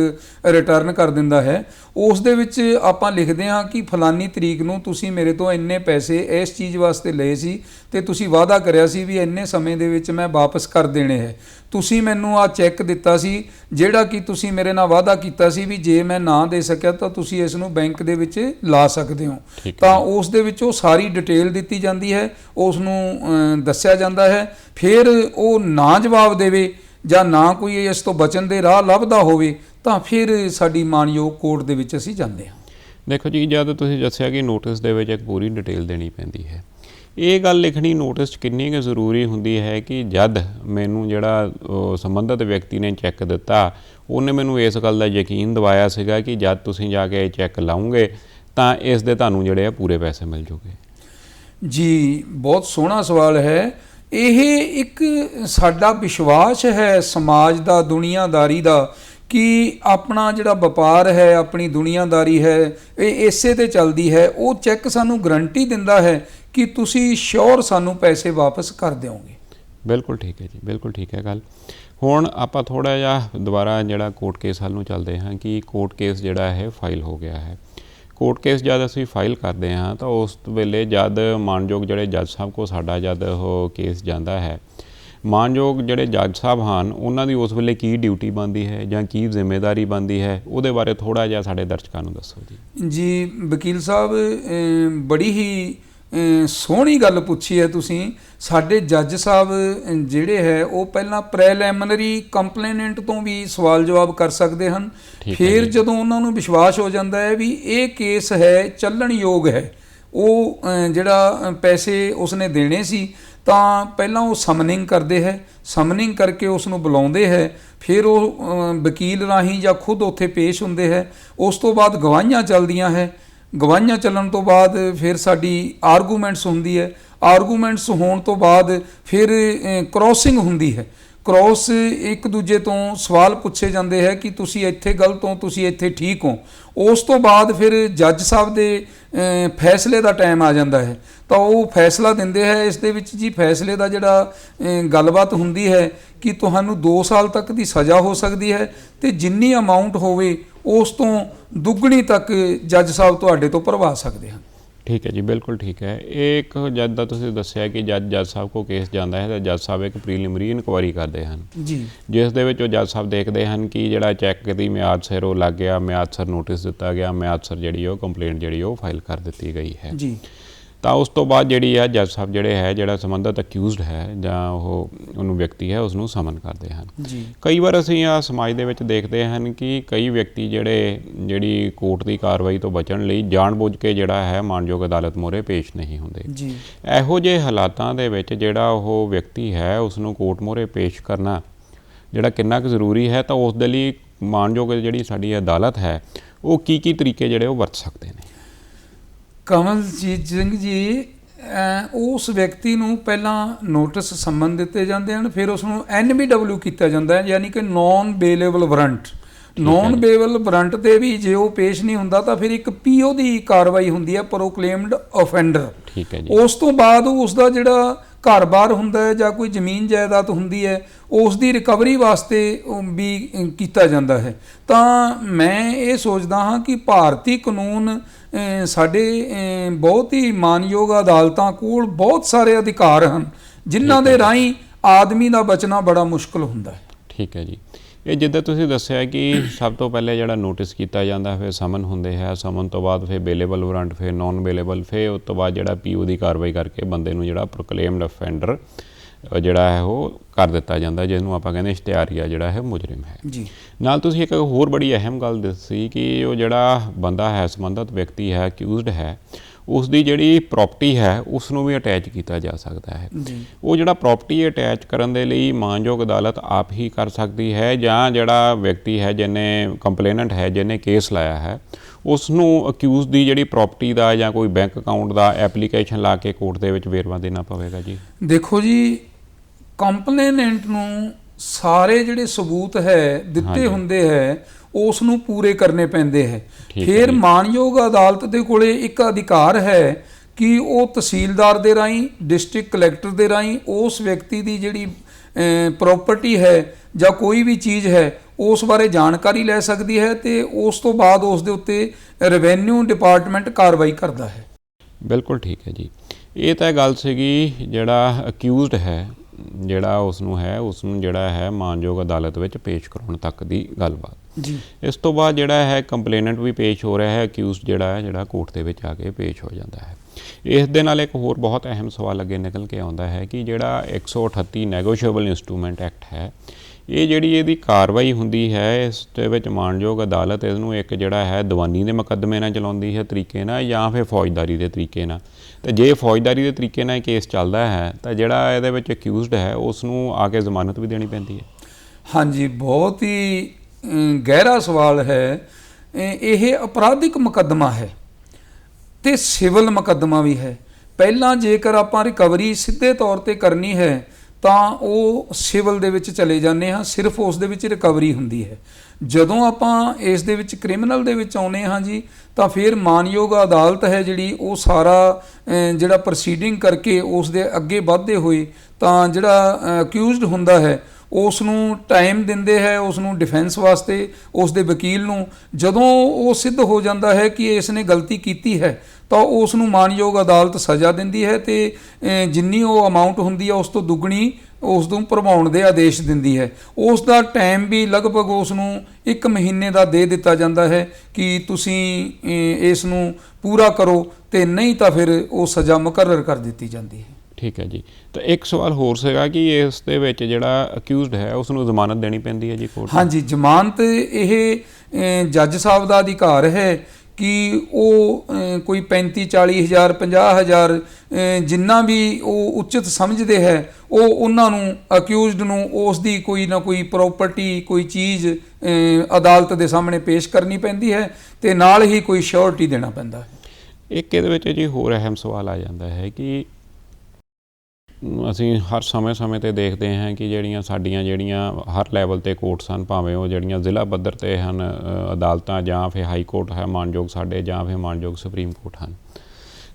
ਰਿਟਰਨ ਕਰ ਦਿੰਦਾ ਹੈ। ਉਸ ਦੇ ਵਿੱਚ ਆਪਾਂ ਲਿਖਦੇ ਹਾਂ ਕਿ ਫਲਾਨੀ ਤਰੀਕ ਨੂੰ ਤੁਸੀਂ ਮੇਰੇ ਤੋਂ ਇੰਨੇ ਪੈਸੇ ਇਸ ਚੀਜ਼ ਵਾਸਤੇ ਲਏ ਸੀ ਤੇ ਤੁਸੀਂ ਵਾਅਦਾ ਕਰਿਆ ਸੀ ਵੀ ਇੰਨੇ ਸਮੇਂ ਦੇ ਵਿੱਚ ਮੈਂ ਵਾਪਸ ਕਰ ਦੇਣੇ ਹੈ। ਤੁਸੀਂ ਮੈਨੂੰ ਆ ਚੈੱਕ ਦਿੱਤਾ ਸੀ ਜਿਹੜਾ ਕਿ ਤੁਸੀਂ ਮੇਰੇ ਨਾਲ ਵਾਅਦਾ ਕੀਤਾ ਸੀ ਵੀ ਜੇ ਮੈਂ ਨਾ ਦੇ ਸਕਿਆ ਤਾਂ ਤੁਸੀਂ ਇਸ ਨੂੰ ਬੈਂਕ ਦੇ ਵਿੱਚ ਲਾ ਸਕਦੇ ਹੋ। ਤਾਂ ਉਸ ਦੇ ਵਿੱਚ ਉਹ ਸਾਰੀ ਡਿਟੇਲ ਦਿੱਤੀ ਜਾਂਦੀ ਹੈ ਉਸ ਨੂੰ ਦੱਸਿਆ ਜਾਂਦਾ ਹੈ। ਫਿਰ ਉਹ ਨਾ ਜਵਾਬ ਦੇਵੇ ਜਾਂ ਨਾ ਕੋਈ ਇਸ ਤੋਂ ਬਚਣ ਦੇ ਰਾਹ ਲੱਭਦਾ ਹੋਵੇ ਤਾਂ ਫਿਰ ਸਾਡੀ ਮਾਨਯੋਗ ਕੋਰਟ ਦੇ ਵਿੱਚ ਅਸੀਂ ਜਾਂਦੇ ਹਾਂ। ਦੇਖੋ ਜੀ ਜਦ ਤੁਸੀਂ ਦੱਸਿਆ ਕਿ ਨੋਟਿਸ ਦੇ ਵਿੱਚ ਇੱਕ ਪੂਰੀ ਡਿਟੇਲ ਦੇਣੀ ਪੈਂਦੀ ਹੈ ਇਹ ਗੱਲ ਲਿਖਣੀ ਨੋਟਿਸ 'ਚ ਕਿੰਨੀ ਕੁ ਜ਼ਰੂਰੀ ਹੁੰਦੀ ਹੈ ਕਿ ਜਦ ਮੈਨੂੰ ਜਿਹੜਾ ਸੰਬੰਧਿਤ ਵਿਅਕਤੀ ਨੇ ਚੈੱਕ ਦਿੱਤਾ, ਉਹਨੇ ਮੈਨੂੰ ਇਸ ਗੱਲ ਦਾ ਯਕੀਨ ਦਿਵਾਇਆ ਸੀਗਾ ਕਿ ਜਦ ਤੁਸੀਂ ਜਾ ਕੇ ਇਹ ਚੈੱਕ ਲਾਉਂਗੇ, ਤਾਂ ਇਸ ਦੇ ਤੁਹਾਨੂੰ ਜਿਹੜੇ ਆ ਪੂਰੇ ਪੈਸੇ ਮਿਲ ਜੂਗੇ। ਜੀ, ਬਹੁਤ ਸੋਹਣਾ ਸਵਾਲ ਹੈ। ਇਹ ਇੱਕ ਸਾਡਾ ਵਿਸ਼ਵਾਸ ਹੈ ਸਮਾਜ ਦਾ, ਦੁਨੀਆਦਾਰੀ ਦਾ, ਕਿ ਆਪਣਾ ਜਿਹੜਾ ਵਪਾਰ ਹੈ, ਆਪਣੀ ਦੁਨੀਆਦਾਰੀ ਹੈ, ਇਹ ਇਸੇ ਤੇ ਚੱਲਦੀ ਹੈ। ਉਹ ਚੈੱਕ ਸਾਨੂੰ ਗਰੰਟੀ ਦਿੰਦਾ ਹੈ ਕਿ ਤੁਸੀਂ ਸ਼ੋਰ ਸਾਨੂੰ ਪੈਸੇ ਵਾਪਸ ਕਰ ਦਿਓਗੇ। ਬਿਲਕੁਲ ਠੀਕ ਹੈ ਜੀ ਬਿਲਕੁਲ ਠੀਕ ਹੈ ਗੱਲ। ਹੁਣ ਆਪਾਂ ਥੋੜਾ ਜਿਹਾ ਦੁਬਾਰਾ ਜਿਹੜਾ ਕੋਰਟ ਕੇਸ ਵੱਲ ਨੂੰ ਚੱਲਦੇ ਹਾਂ ਕਿ ਕੋਰਟ ਕੇਸ ਜਿਹੜਾ ਹੈ ਫਾਈਲ ਹੋ ਗਿਆ ਹੈ। ਕੋਰਟ ਕੇਸ ਜਦ ਅਸੀਂ ਫਾਈਲ ਕਰਦੇ ਹਾਂ ਤਾਂ ਉਸ ਵੇਲੇ ਜਦ ਮਾਨਯੋਗ ਜਿਹੜੇ ਜੱਜ ਸਾਹਿਬ ਕੋ ਸਾਡਾ ਜਦ ਉਹ ਕੇਸ ਜਾਂਦਾ ਹੈ ਮਾਨਯੋਗ ਜਿਹੜੇ ਜੱਜ ਸਾਹਿਬ ਹਨ ਉਹਨਾਂ ਦੀ ਉਸ ਵੇਲੇ ਕੀ ਡਿਊਟੀ ਬਣਦੀ ਹੈ ਜਾਂ ਕੀ ਜ਼ਿੰਮੇਵਾਰੀ ਬਣਦੀ ਹੈ ਉਹਦੇ ਬਾਰੇ ਥੋੜਾ ਜਿਹਾ ਸਾਡੇ ਦਰਸ਼ਕਾਂ ਨੂੰ ਦੱਸੋ ਜੀ। ਜੀ ਵਕੀਲ ਸਾਹਿਬ ਬੜੀ ਹੀ ਸੋਹਣੀ ਗੱਲ ਪੁੱਛੀ ਹੈ ਤੁਸੀਂ। ਸਾਡੇ ਜੱਜ ਸਾਹਿਬ ਜਿਹੜੇ ਹੈ ਉਹ ਪਹਿਲਾਂ ਪ੍ਰੈਲੀਮਿਨਰੀ ਕੰਪਲੇਨੈਂਟ ਤੋਂ ਵੀ ਸਵਾਲ ਜਵਾਬ ਕਰ ਸਕਦੇ ਹਨ। ਫਿਰ। ਜਦੋਂ ਉਹਨਾਂ ਨੂੰ ਵਿਸ਼ਵਾਸ ਹੋ ਜਾਂਦਾ ਹੈ ਵੀ ਇਹ ਕੇਸ ਹੈ ਚੱਲਣ ਯੋਗ ਹੈ ਉਹ ਜਿਹੜਾ ਪੈਸੇ ਉਸਨੇ ਦੇਣੇ ਸੀ ਤਾਂ ਪਹਿਲਾਂ ਉਹ ਸਮਨਿੰਗ ਕਰਦੇ ਹੈ। ਸਮਨਿੰਗ ਕਰਕੇ ਉਸ ਨੂੰ ਬੁਲਾਉਂਦੇ ਹੈ। ਫਿਰ ਉਹ ਵਕੀਲ ਰਾਹੀਂ ਜਾਂ ਖੁਦ ਉੱਥੇ ਪੇਸ਼ ਹੁੰਦੇ ਹੈ। ਉਸ ਤੋਂ ਬਾਅਦ ਗਵਾਹੀਆਂ ਚੱਲਦੀਆਂ ਹੈ। ਗਵਾਹੀਆਂ ਚੱਲਣ ਤੋਂ ਬਾਅਦ ਫਿਰ ਸਾਡੀ ਆਰਗੂਮੈਂਟਸ ਹੁੰਦੀ ਹੈ। ਆਰਗੂਮੈਂਟਸ ਹੋਣ ਤੋਂ ਬਾਅਦ ਫਿਰ ਕ੍ਰੋਸਿੰਗ ਹੁੰਦੀ ਹੈ। ਕ੍ਰੋਸ ਇੱਕ ਦੂਜੇ ਤੋਂ ਸਵਾਲ ਪੁੱਛੇ ਜਾਂਦੇ ਹੈ ਕਿ ਤੁਸੀਂ ਇੱਥੇ ਗਲਤ ਹੋ, ਤੁਸੀਂ ਇੱਥੇ ਠੀਕ ਹੋ। ਉਸ ਤੋਂ ਬਾਅਦ ਫਿਰ ਜੱਜ ਸਾਹਿਬ ਦੇ ਫੈਸਲੇ ਦਾ ਟਾਈਮ ਆ ਜਾਂਦਾ ਹੈ। ਤਾਂ ਉਹ ਫੈਸਲਾ ਦਿੰਦੇ ਹੈ ਇਸ ਦੇ ਵਿੱਚ ਜੀ, ਫੈਸਲੇ ਦਾ ਜਿਹੜਾ ਗੱਲਬਾਤ ਹੁੰਦੀ ਹੈ ਕਿ ਤੁਹਾਨੂੰ 2 ਸਾਲ ਤੱਕ ਦੀ ਸਜ਼ਾ ਹੋ ਸਕਦੀ ਹੈ ਤੇ ਜਿੰਨੀ ਅਮਾਉਂਟ ਹੋਵੇ ਉਸ ਤੋਂ ਦੁੱਗਣੀ ਤੱਕ ਜੱਜ ਸਾਹਿਬ ਤੁਹਾਡੇ ਤੋਂ ਭਰਵਾ ਸਕਦੇ ਹਨ। ਠੀਕ ਹੈ ਜੀ ਬਿਲਕੁਲ ਠੀਕ ਹੈ। ਇਹ ਇੱਕ ਜਦ ਦਾ ਤੁਸੀਂ ਦੱਸਿਆ ਕਿ ਜੱਜ ਜੱਜ ਸਾਹਿਬ ਕੋ ਕੇਸ ਜਾਂਦਾ ਹੈ ਤਾਂ ਜੱਜ ਸਾਹਿਬ ਇੱਕ ਪ੍ਰੀਲਿਮਿਨਰੀ ਇਨਕੁਆਇਰੀ ਕਰਦੇ ਹਨ। ਜੀ। ਜਿਸ ਦੇ ਵਿੱਚ ਉਹ ਜੱਜ ਸਾਹਿਬ ਦੇਖਦੇ ਹਨ ਕਿ ਜਿਹੜਾ ਚੈੱਕ ਦੀ ਮਿਆਦ ਸਿਰ ਉਹ ਲੱਗ ਗਿਆ ਮਿਆਦ ਸਿਰ ਨੋਟਿਸ ਦਿੱਤਾ ਗਿਆ ਮਿਆਦ ਸਿਰ ਜਿਹੜੀ ਉਹ ਕੰਪਲੇਂਟ ਜਿਹੜੀ ਉਹ ਫਾਈਲ ਕਰ ਦਿੱਤੀ ਗਈ ਹੈ। ਜੀ। ਤਾਂ ਉਸ ਤੋਂ ਬਾਅਦ ਜਿਹੜੀ ਆ ਜੱਜ ਸਾਹਿਬ ਜਿਹੜੇ ਹੈ ਜਿਹੜਾ ਸੰਬੰਧਤ ਅਕਿਊਜ਼ਡ ਹੈ ਜਾਂ ਉਹ ਉਹਨੂੰ ਵਿਅਕਤੀ ਹੈ ਉਸ ਨੂੰ ਸਮਨ ਕਰਦੇ ਹਨ। ਜੀ। ਕਈ ਵਾਰ ਅਸੀਂ ਆ ਸਮਾਜ ਦੇ ਵਿੱਚ ਦੇਖਦੇ ਹਨ ਕਿ ਕਈ ਵਿਅਕਤੀ ਜਿਹੜੇ ਜਿਹੜੀ ਕੋਰਟ ਦੀ ਕਾਰਵਾਈ ਤੋਂ ਬਚਣ ਲਈ ਜਾਣਬੁੱਝ ਕੇ ਜਿਹੜਾ ਹੈ ਮਾਨਯੋਗ ਅਦਾਲਤ ਮੋਰੇ ਪੇਸ਼ ਨਹੀਂ ਹੁੰਦੇ। ਜੀ। ਇਹੋ ਜਿਹੇ ਹਾਲਾਤਾਂ ਦੇ ਵਿੱਚ ਜਿਹੜਾ ਉਹ ਵਿਅਕਤੀ ਹੈ ਉਸ ਨੂੰ ਕੋਰਟ ਮੋਰੇ ਪੇਸ਼ ਕਰਨਾ ਜਿਹੜਾ ਕਿੰਨਾ ਕੁ ਜ਼ਰੂਰੀ ਹੈ ਤਾਂ ਉਸ ਦੇ ਲਈ ਮਾਨਯੋਗ ਜਿਹੜੀ ਸਾਡੀ ਅਦਾਲਤ ਹੈ ਉਹ ਕੀ ਕੀ ਤਰੀਕੇ ਜਿਹੜੇ ਉਹ ਵਰਤ ਸਕਦੇ ਨੇ। ਕਮਲਜੀਤ ਸਿੰਘ ਜੀ ਉਸ ਵਿਅਕਤੀ ਨੂੰ ਪਹਿਲਾਂ ਨੋਟਿਸ ਸੰਬੰਧ ਦਿੱਤੇ ਜਾਂਦੇ ਹਨ ਫਿਰ ਉਸ ਨੂੰ ਐਨਬੀਡਬਲਯੂ ਕੀਤਾ ਜਾਂਦਾ ਹੈ ਯਾਨੀ ਕਿ non bailable warrant non bailable warrant ਤੇ ਵੀ ਜੇ ਉਹ ਪੇਸ਼ ਨਹੀਂ ਹੁੰਦਾ ਤਾਂ ਫਿਰ ਇੱਕ ਪੀਓ ਦੀ ਕਾਰਵਾਈ ਹੁੰਦੀ ਹੈ ਪ੍ਰੋਕਲੇਮਡ ਆਫੈਂਡਰ ਠੀਕ ਹੈ ਜੀ। ਉਸ ਤੋਂ ਬਾਅਦ ਉਸ ਦਾ ਜਿਹੜਾ ਘਰ-ਬਾਰ ਹੁੰਦਾ ਹੈ ਜਾਂ ਕੋਈ ਜ਼ਮੀਨ ਜਾਇਦਾਦ ਹੁੰਦੀ ਹੈ ਉਸ ਦੀ ਰਿਕਵਰੀ ਵਾਸਤੇ ਵੀ ਕੀਤਾ ਜਾਂਦਾ ਹੈ। ਤਾਂ ਮੈਂ ਇਹ ਸੋਚਦਾ ਹਾਂ ਕਿ ਭਾਰਤੀ ਕਾਨੂੰਨ ਸਾਡੇ ਬਹੁਤ ਹੀ ਮਾਨਯੋਗ ਅਦਾਲਤਾਂ ਕੋਲ ਬਹੁਤ ਸਾਰੇ ਅਧਿਕਾਰ ਹਨ ਜਿਨ੍ਹਾਂ ਦੇ ਰਾਹੀਂ ਆਦਮੀ ਦਾ ਬਚਣਾ ਬੜਾ ਮੁਸ਼ਕਲ ਹੁੰਦਾ ਹੈ। ਠੀਕ ਹੈ ਜੀ। ਇਹ ਜਿੱਦਾਂ ਤੁਸੀਂ ਦੱਸਿਆ ਕਿ ਸਭ ਤੋਂ ਪਹਿਲੇ ਜਿਹੜਾ ਨੋਟਿਸ ਕੀਤਾ ਜਾਂਦਾ ਫਿਰ ਸਮਨ ਹੁੰਦੇ ਹੈ ਸਮਨ ਤੋਂ ਬਾਅਦ ਫਿਰ ਬੇਲੇਬਲ ਵਾਰੰਟ ਫਿਰ ਨਾਨ ਬੇਲੇਬਲ ਫਿਰ ਉਸ ਤੋਂ ਬਾਅਦ ਜਿਹੜਾ ਪੀਓ ਦੀ ਕਾਰਵਾਈ ਕਰਕੇ ਬੰਦੇ ਨੂੰ ਜਿਹੜਾ ਪ੍ਰੋਕਲੇਮਡ ਅਫੈਂਡਰ ਜਿਹੜਾ ਹੈ ਉਹ ਕਰ ਦਿੱਤਾ ਜਾਂਦਾ ਜਿਹਨੂੰ ਆਪਾਂ ਕਹਿੰਦੇ ਇਸ਼ਤਿਹਾਰੀਆ ਜਿਹੜਾ ਹੈ ਮੁਜਰਮ ਹੈ। ਜੀ। ਨਾਲ ਤੁਸੀਂ ਇੱਕ ਹੋਰ ਬੜੀ ਅਹਿਮ ਗੱਲ ਦੱਸੀ ਕਿ ਉਹ ਜਿਹੜਾ ਬੰਦਾ ਹੈ ਸੰਬੰਧਤ ਵਿਅਕਤੀ ਹੈ ਅਕਿਊਜ਼ਡ ਹੈ ਉਸ ਦੀ ਜਿਹੜੀ ਪ੍ਰਾਪਰਟੀ ਹੈ ਉਸ ਨੂੰ ਵੀ ਅਟੈਚ ਕੀਤਾ ਜਾ ਸਕਦਾ ਹੈ। ਉਹ ਜਿਹੜਾ ਪ੍ਰਾਪਰਟੀ ਅਟੈਚ ਕਰਨ ਦੇ ਲਈ ਮਾਨਯੋਗ ਅਦਾਲਤ ਆਪ ਹੀ ਕਰ ਸਕਦੀ ਹੈ ਜਾਂ ਜਿਹੜਾ ਵਿਅਕਤੀ ਹੈ ਜਿਹਨੇ ਕੰਪਲੇਨੈਂਟ ਹੈ ਜਿਹਨੇ ਕੇਸ ਲਾਇਆ ਹੈ ਉਸ ਨੂੰ ਅਕਿਊਜ਼ ਦੀ ਜਿਹੜੀ ਪ੍ਰਾਪਰਟੀ ਦਾ ਜਾਂ ਕੋਈ ਬੈਂਕ ਅਕਾਊਂਟ ਦਾ ਐਪਲੀਕੇਸ਼ਨ ਲਾ ਕੇ ਕੋਰਟ ਦੇ ਵਿੱਚ ਵੇਰਵਾ ਦੇਣਾ ਪਵੇਗਾ ਜੀ। ਦੇਖੋ ਜੀ ਕੰਪਲੇਨੈਂਟ ਨੂੰ ਸਾਰੇ ਜਿਹੜੇ ਸਬੂਤ ਹੈ ਦਿੱਤੇ। ਹੁੰਦੇ ਹੈ ਉਸ ਨੂੰ ਪੂਰੇ ਕਰਨੇ ਪੈਂਦੇ ਹੈ। ਫਿਰ। ਮਾਨਯੋਗ ਅਦਾਲਤ ਦੇ ਕੋਲੇ ਇੱਕ ਅਧਿਕਾਰ ਹੈ ਕਿ ਉਹ ਤਹਿਸੀਲਦਾਰ ਦੇ ਰਾਹੀਂ ਡਿਸਟ੍ਰਿਕਟ ਕਲੈਕਟਰ ਦੇ ਰਾਹੀਂ ਉਸ ਵਿਅਕਤੀ ਦੀ ਜਿਹੜੀ ਪ੍ਰਾਪਰਟੀ ਹੈ ਜਾਂ ਕੋਈ ਵੀ ਚੀਜ਼ ਹੈ ਉਸ ਬਾਰੇ ਜਾਣਕਾਰੀ ਲੈ ਸਕਦੀ ਹੈ ਤੇ ਉਸ ਤੋਂ ਬਾਅਦ ਉਸ ਦੇ ਉੱਤੇ ਰੈਵਨਿਊ ਡਿਪਾਰਟਮੈਂਟ ਕਾਰਵਾਈ ਕਰਦਾ ਹੈ। ਬਿਲਕੁਲ ਠੀਕ ਹੈ ਜੀ। ਇਹ ਤਾਂ ਗੱਲ ਸੀਗੀ ਜਿਹੜਾ ਅਕਿਊਜ਼ਡ ਹੈ ਜਿਹੜਾ ਉਸ ਨੂੰ ਹੈ ਉਸ ਨੂੰ ਜਿਹੜਾ ਹੈ ਮਾਨਯੋਗ ਅਦਾਲਤ ਵਿੱਚ ਪੇਸ਼ ਕਰਾਉਣ ਤੱਕ ਦੀ ਗੱਲਬਾਤ। ਜੀ। ਇਸ ਤੋਂ ਬਾਅਦ ਜਿਹੜਾ ਹੈ ਕੰਪਲੇਨੈਂਟ ਵੀ ਪੇਸ਼ ਹੋ ਰਿਹਾ ਹੈ ਅਕਿਊਜ਼ਡ ਜਿਹੜਾ ਹੈ ਜਿਹੜਾ ਕੋਰਟ ਦੇ ਵਿੱਚ ਆ ਕੇ ਪੇਸ਼ ਹੋ ਜਾਂਦਾ ਹੈ। ਇਸ ਦੇ ਨਾਲ ਇੱਕ ਹੋਰ ਬਹੁਤ ਅਹਿਮ ਸਵਾਲ ਅੱਗੇ ਨਿਕਲ ਕੇ ਆਉਂਦਾ ਹੈ ਕਿ ਜਿਹੜਾ 138 ਨੈਗੋਸ਼ੀਏਬਲ ਇਨਸਟਰੂਮੈਂਟ ਐਕਟ ਹੈ ਇਹ ਜਿਹੜੀ ਇਹਦੀ ਕਾਰਵਾਈ ਹੁੰਦੀ ਹੈ ਇਸ ਦੇ ਵਿੱਚ ਮਾਨਯੋਗ ਅਦਾਲਤ ਇਸ ਨੂੰ ਇੱਕ ਜਿਹੜਾ ਹੈ ਦੀਵਾਨੀ ਦੇ ਮੁਕੱਦਮੇ ਨਾਲ ਚਲਾਉਂਦੀ ਹੈ ਤਰੀਕੇ ਨਾਲ ਜਾਂ ਫਿਰ ਫੌਜਦਾਰੀ ਦੇ ਤਰੀਕੇ ਨਾਲ। ਤੇ ਜੇ ਫੌਜਦਾਰੀ ਦੇ ਤਰੀਕੇ ਨਾਲ ਕੇਸ ਚੱਲਦਾ ਹੈ ਤਾਂ ਜਿਹੜਾ ਇਹਦੇ ਵਿੱਚ ਅਕਿਊਜ਼ਡ ਹੈ ਉਸ ਨੂੰ ਆ ਕੇ ਜ਼ਮਾਨਤ ਵੀ ਦੇਣੀ ਪੈਂਦੀ ਹੈ। ਹਾਂਜੀ ਬਹੁਤ ਹੀ ਗਹਿਰਾ ਸਵਾਲ ਹੈ ਇਹ ਅਪਰਾਧਿਕ ਮੁਕੱਦਮਾ ਹੈ ਤੇ ਸਿਵਲ ਮੁਕੱਦਮਾ ਵੀ ਹੈ। ਪਹਿਲਾਂ ਜੇਕਰ ਆਪਾਂ ਰਿਕਵਰੀ ਸਿੱਧੇ ਤੌਰ ਤੇ ਕਰਨੀ ਹੈ, ਤਾਂ ਉਹ ਸਿਵਲ ਦੇ ਵਿੱਚ ਚਲੇ ਜਾਂਦੇ ਹਾਂ, ਸਿਰਫ ਉਸ ਦੇ ਵਿੱਚ ਰਿਕਵਰੀ ਹੁੰਦੀ ਹੈ। ਜਦੋਂ ਆਪਾਂ ਇਸ ਦੇ ਵਿੱਚ ਕ੍ਰਿਮੀਨਲ ਦੇ ਵਿੱਚ ਆਉਨੇ ਹਾਂ ਜੀ, ਤਾਂ ਫਿਰ ਮਾਨਯੋਗ ਅਦਾਲਤ ਹੈ ਜਿਹੜੀ ਉਹ ਸਾਰਾ ਜਿਹੜਾ ਪ੍ਰੋਸੀਡਿੰਗ ਕਰਕੇ ਉਸ ਦੇ ਅੱਗੇ ਵਧਦੇ ਹੋਏ ਤਾਂ ਜਿਹੜਾ ਅਕਿਊਜ਼ਡ ਹੁੰਦਾ ਹੈ ਉਸ ਨੂੰ ਟਾਈਮ ਦਿੰਦੇ ਹੈ ਉਸ ਨੂੰ ਡਿਫੈਂਸ ਵਾਸਤੇ ਉਸ ਦੇ ਵਕੀਲ ਨੂੰ, ਜਦੋਂ ਉਹ ਸਿੱਧ ਹੋ ਜਾਂਦਾ ਹੈ ਕਿ ਇਸ ਨੇ ਗਲਤੀ ਕੀਤੀ ਹੈ, ਤਾਂ ਉਸ ਨੂੰ ਮਾਨਯੋਗ ਅਦਾਲਤ ਸਜ਼ਾ ਦਿੰਦੀ ਹੈ ਤੇ ਜਿੰਨੀ ਉਹ ਅਮਾਉਂਟ ਹੁੰਦੀ ਹੈ ਉਸ ਤੋਂ ਦੁੱਗਣੀ ਉਸ ਨੂੰ ਭਰਵਾਉਣ ਦੇ ਆਦੇਸ਼ ਦਿੰਦੀ ਹੈ। ਉਸ ਦਾ ਟਾਈਮ ਵੀ ਲਗਭਗ ਉਸ ਨੂੰ 1 ਮਹੀਨੇ ਦਾ ਦੇ ਦਿੱਤਾ ਜਾਂਦਾ ਹੈ ਕਿ ਤੁਸੀਂ ਇਸ ਨੂੰ ਪੂਰਾ ਕਰੋ ਤੇ ਨਹੀਂ ਤਾਂ ਫਿਰ ਉਹ ਸਜ਼ਾ ਮੁਕਰਰ ਕਰ ਦਿੱਤੀ ਜਾਂਦੀ ਹੈ। ਠੀਕ ਹੈ ਜੀ। ਤਾਂ ਇੱਕ ਸਵਾਲ ਹੋਰ ਸੀਗਾ ਕਿ ਇਸ ਦੇ ਵਿੱਚ ਜਿਹੜਾ ਅਕਿਊਜ਼ਡ ਹੈ ਉਸ ਨੂੰ ਜ਼ਮਾਨਤ ਦੇਣੀ ਪੈਂਦੀ ਹੈ ਜੀ ਕੋਰਟ ਹਾਂਜੀ ਜ਼ਮਾਨਤ ਇਹ ਜੱਜ ਸਾਹਿਬ ਦਾ ਅਧਿਕਾਰ ਹੈ ਕਿ ਉਹ ਕੋਈ 35 40 ਹਜ਼ਾਰ 50 ਹਜ਼ਾਰ ਅ, ਜਿੰਨਾ ਵੀ ਉਹ ਉਚਿਤ ਸਮਝਦੇ ਹੈ ਉਹ ਉਹਨਾਂ ਨੂੰ ਅਕਿਊਜ਼ਡ ਨੂੰ ਉਸ ਦੀ ਕੋਈ ਨਾ ਕੋਈ ਪ੍ਰਾਪਰਟੀ ਕੋਈ ਚੀਜ਼ ਅਦਾਲਤ ਦੇ ਸਾਹਮਣੇ ਪੇਸ਼ ਕਰਨੀ ਪੈਂਦੀ ਹੈ ਤੇ ਨਾਲ ਹੀ ਕੋਈ ਸ਼ੋਰਟੀ ਦੇਣਾ ਪੈਂਦਾ ਹੈ। ਇੱਕ ਇਹਦੇ ਵਿੱਚ ਜੀ ਹੋਰ ਅਹਿਮ ਸਵਾਲ ਆ ਜਾਂਦਾ ਹੈ ਕਿ ਅਸੀਂ ਹਰ ਸਮੇਂ-ਸਮੇਂ ਤੇ ਦੇਖਦੇ ਹਾਂ ਕਿ ਜਿਹੜੀਆਂ ਸਾਡੀਆਂ ਜਿਹੜੀਆਂ ਹਰ ਲੈਵਲ ਤੇ ਕੋਰਟਸ ਹਨ, ਭਾਵੇਂ ਉਹ ਜਿਹੜੀਆਂ ਜ਼ਿਲ੍ਹਾ ਪੱਧਰ ਤੇ ਹਨ ਅਦਾਲਤਾਂ ਜਾਂ ਫਿਰ ਹਾਈ ਕੋਰਟ ਹੈ, ਮਾਨਯੋਗ ਸਾਡੇ ਜਾਂ ਫਿਰ ਮਾਨਯੋਗ ਸੁਪਰੀਮ ਕੋਰਟ ਹਨ।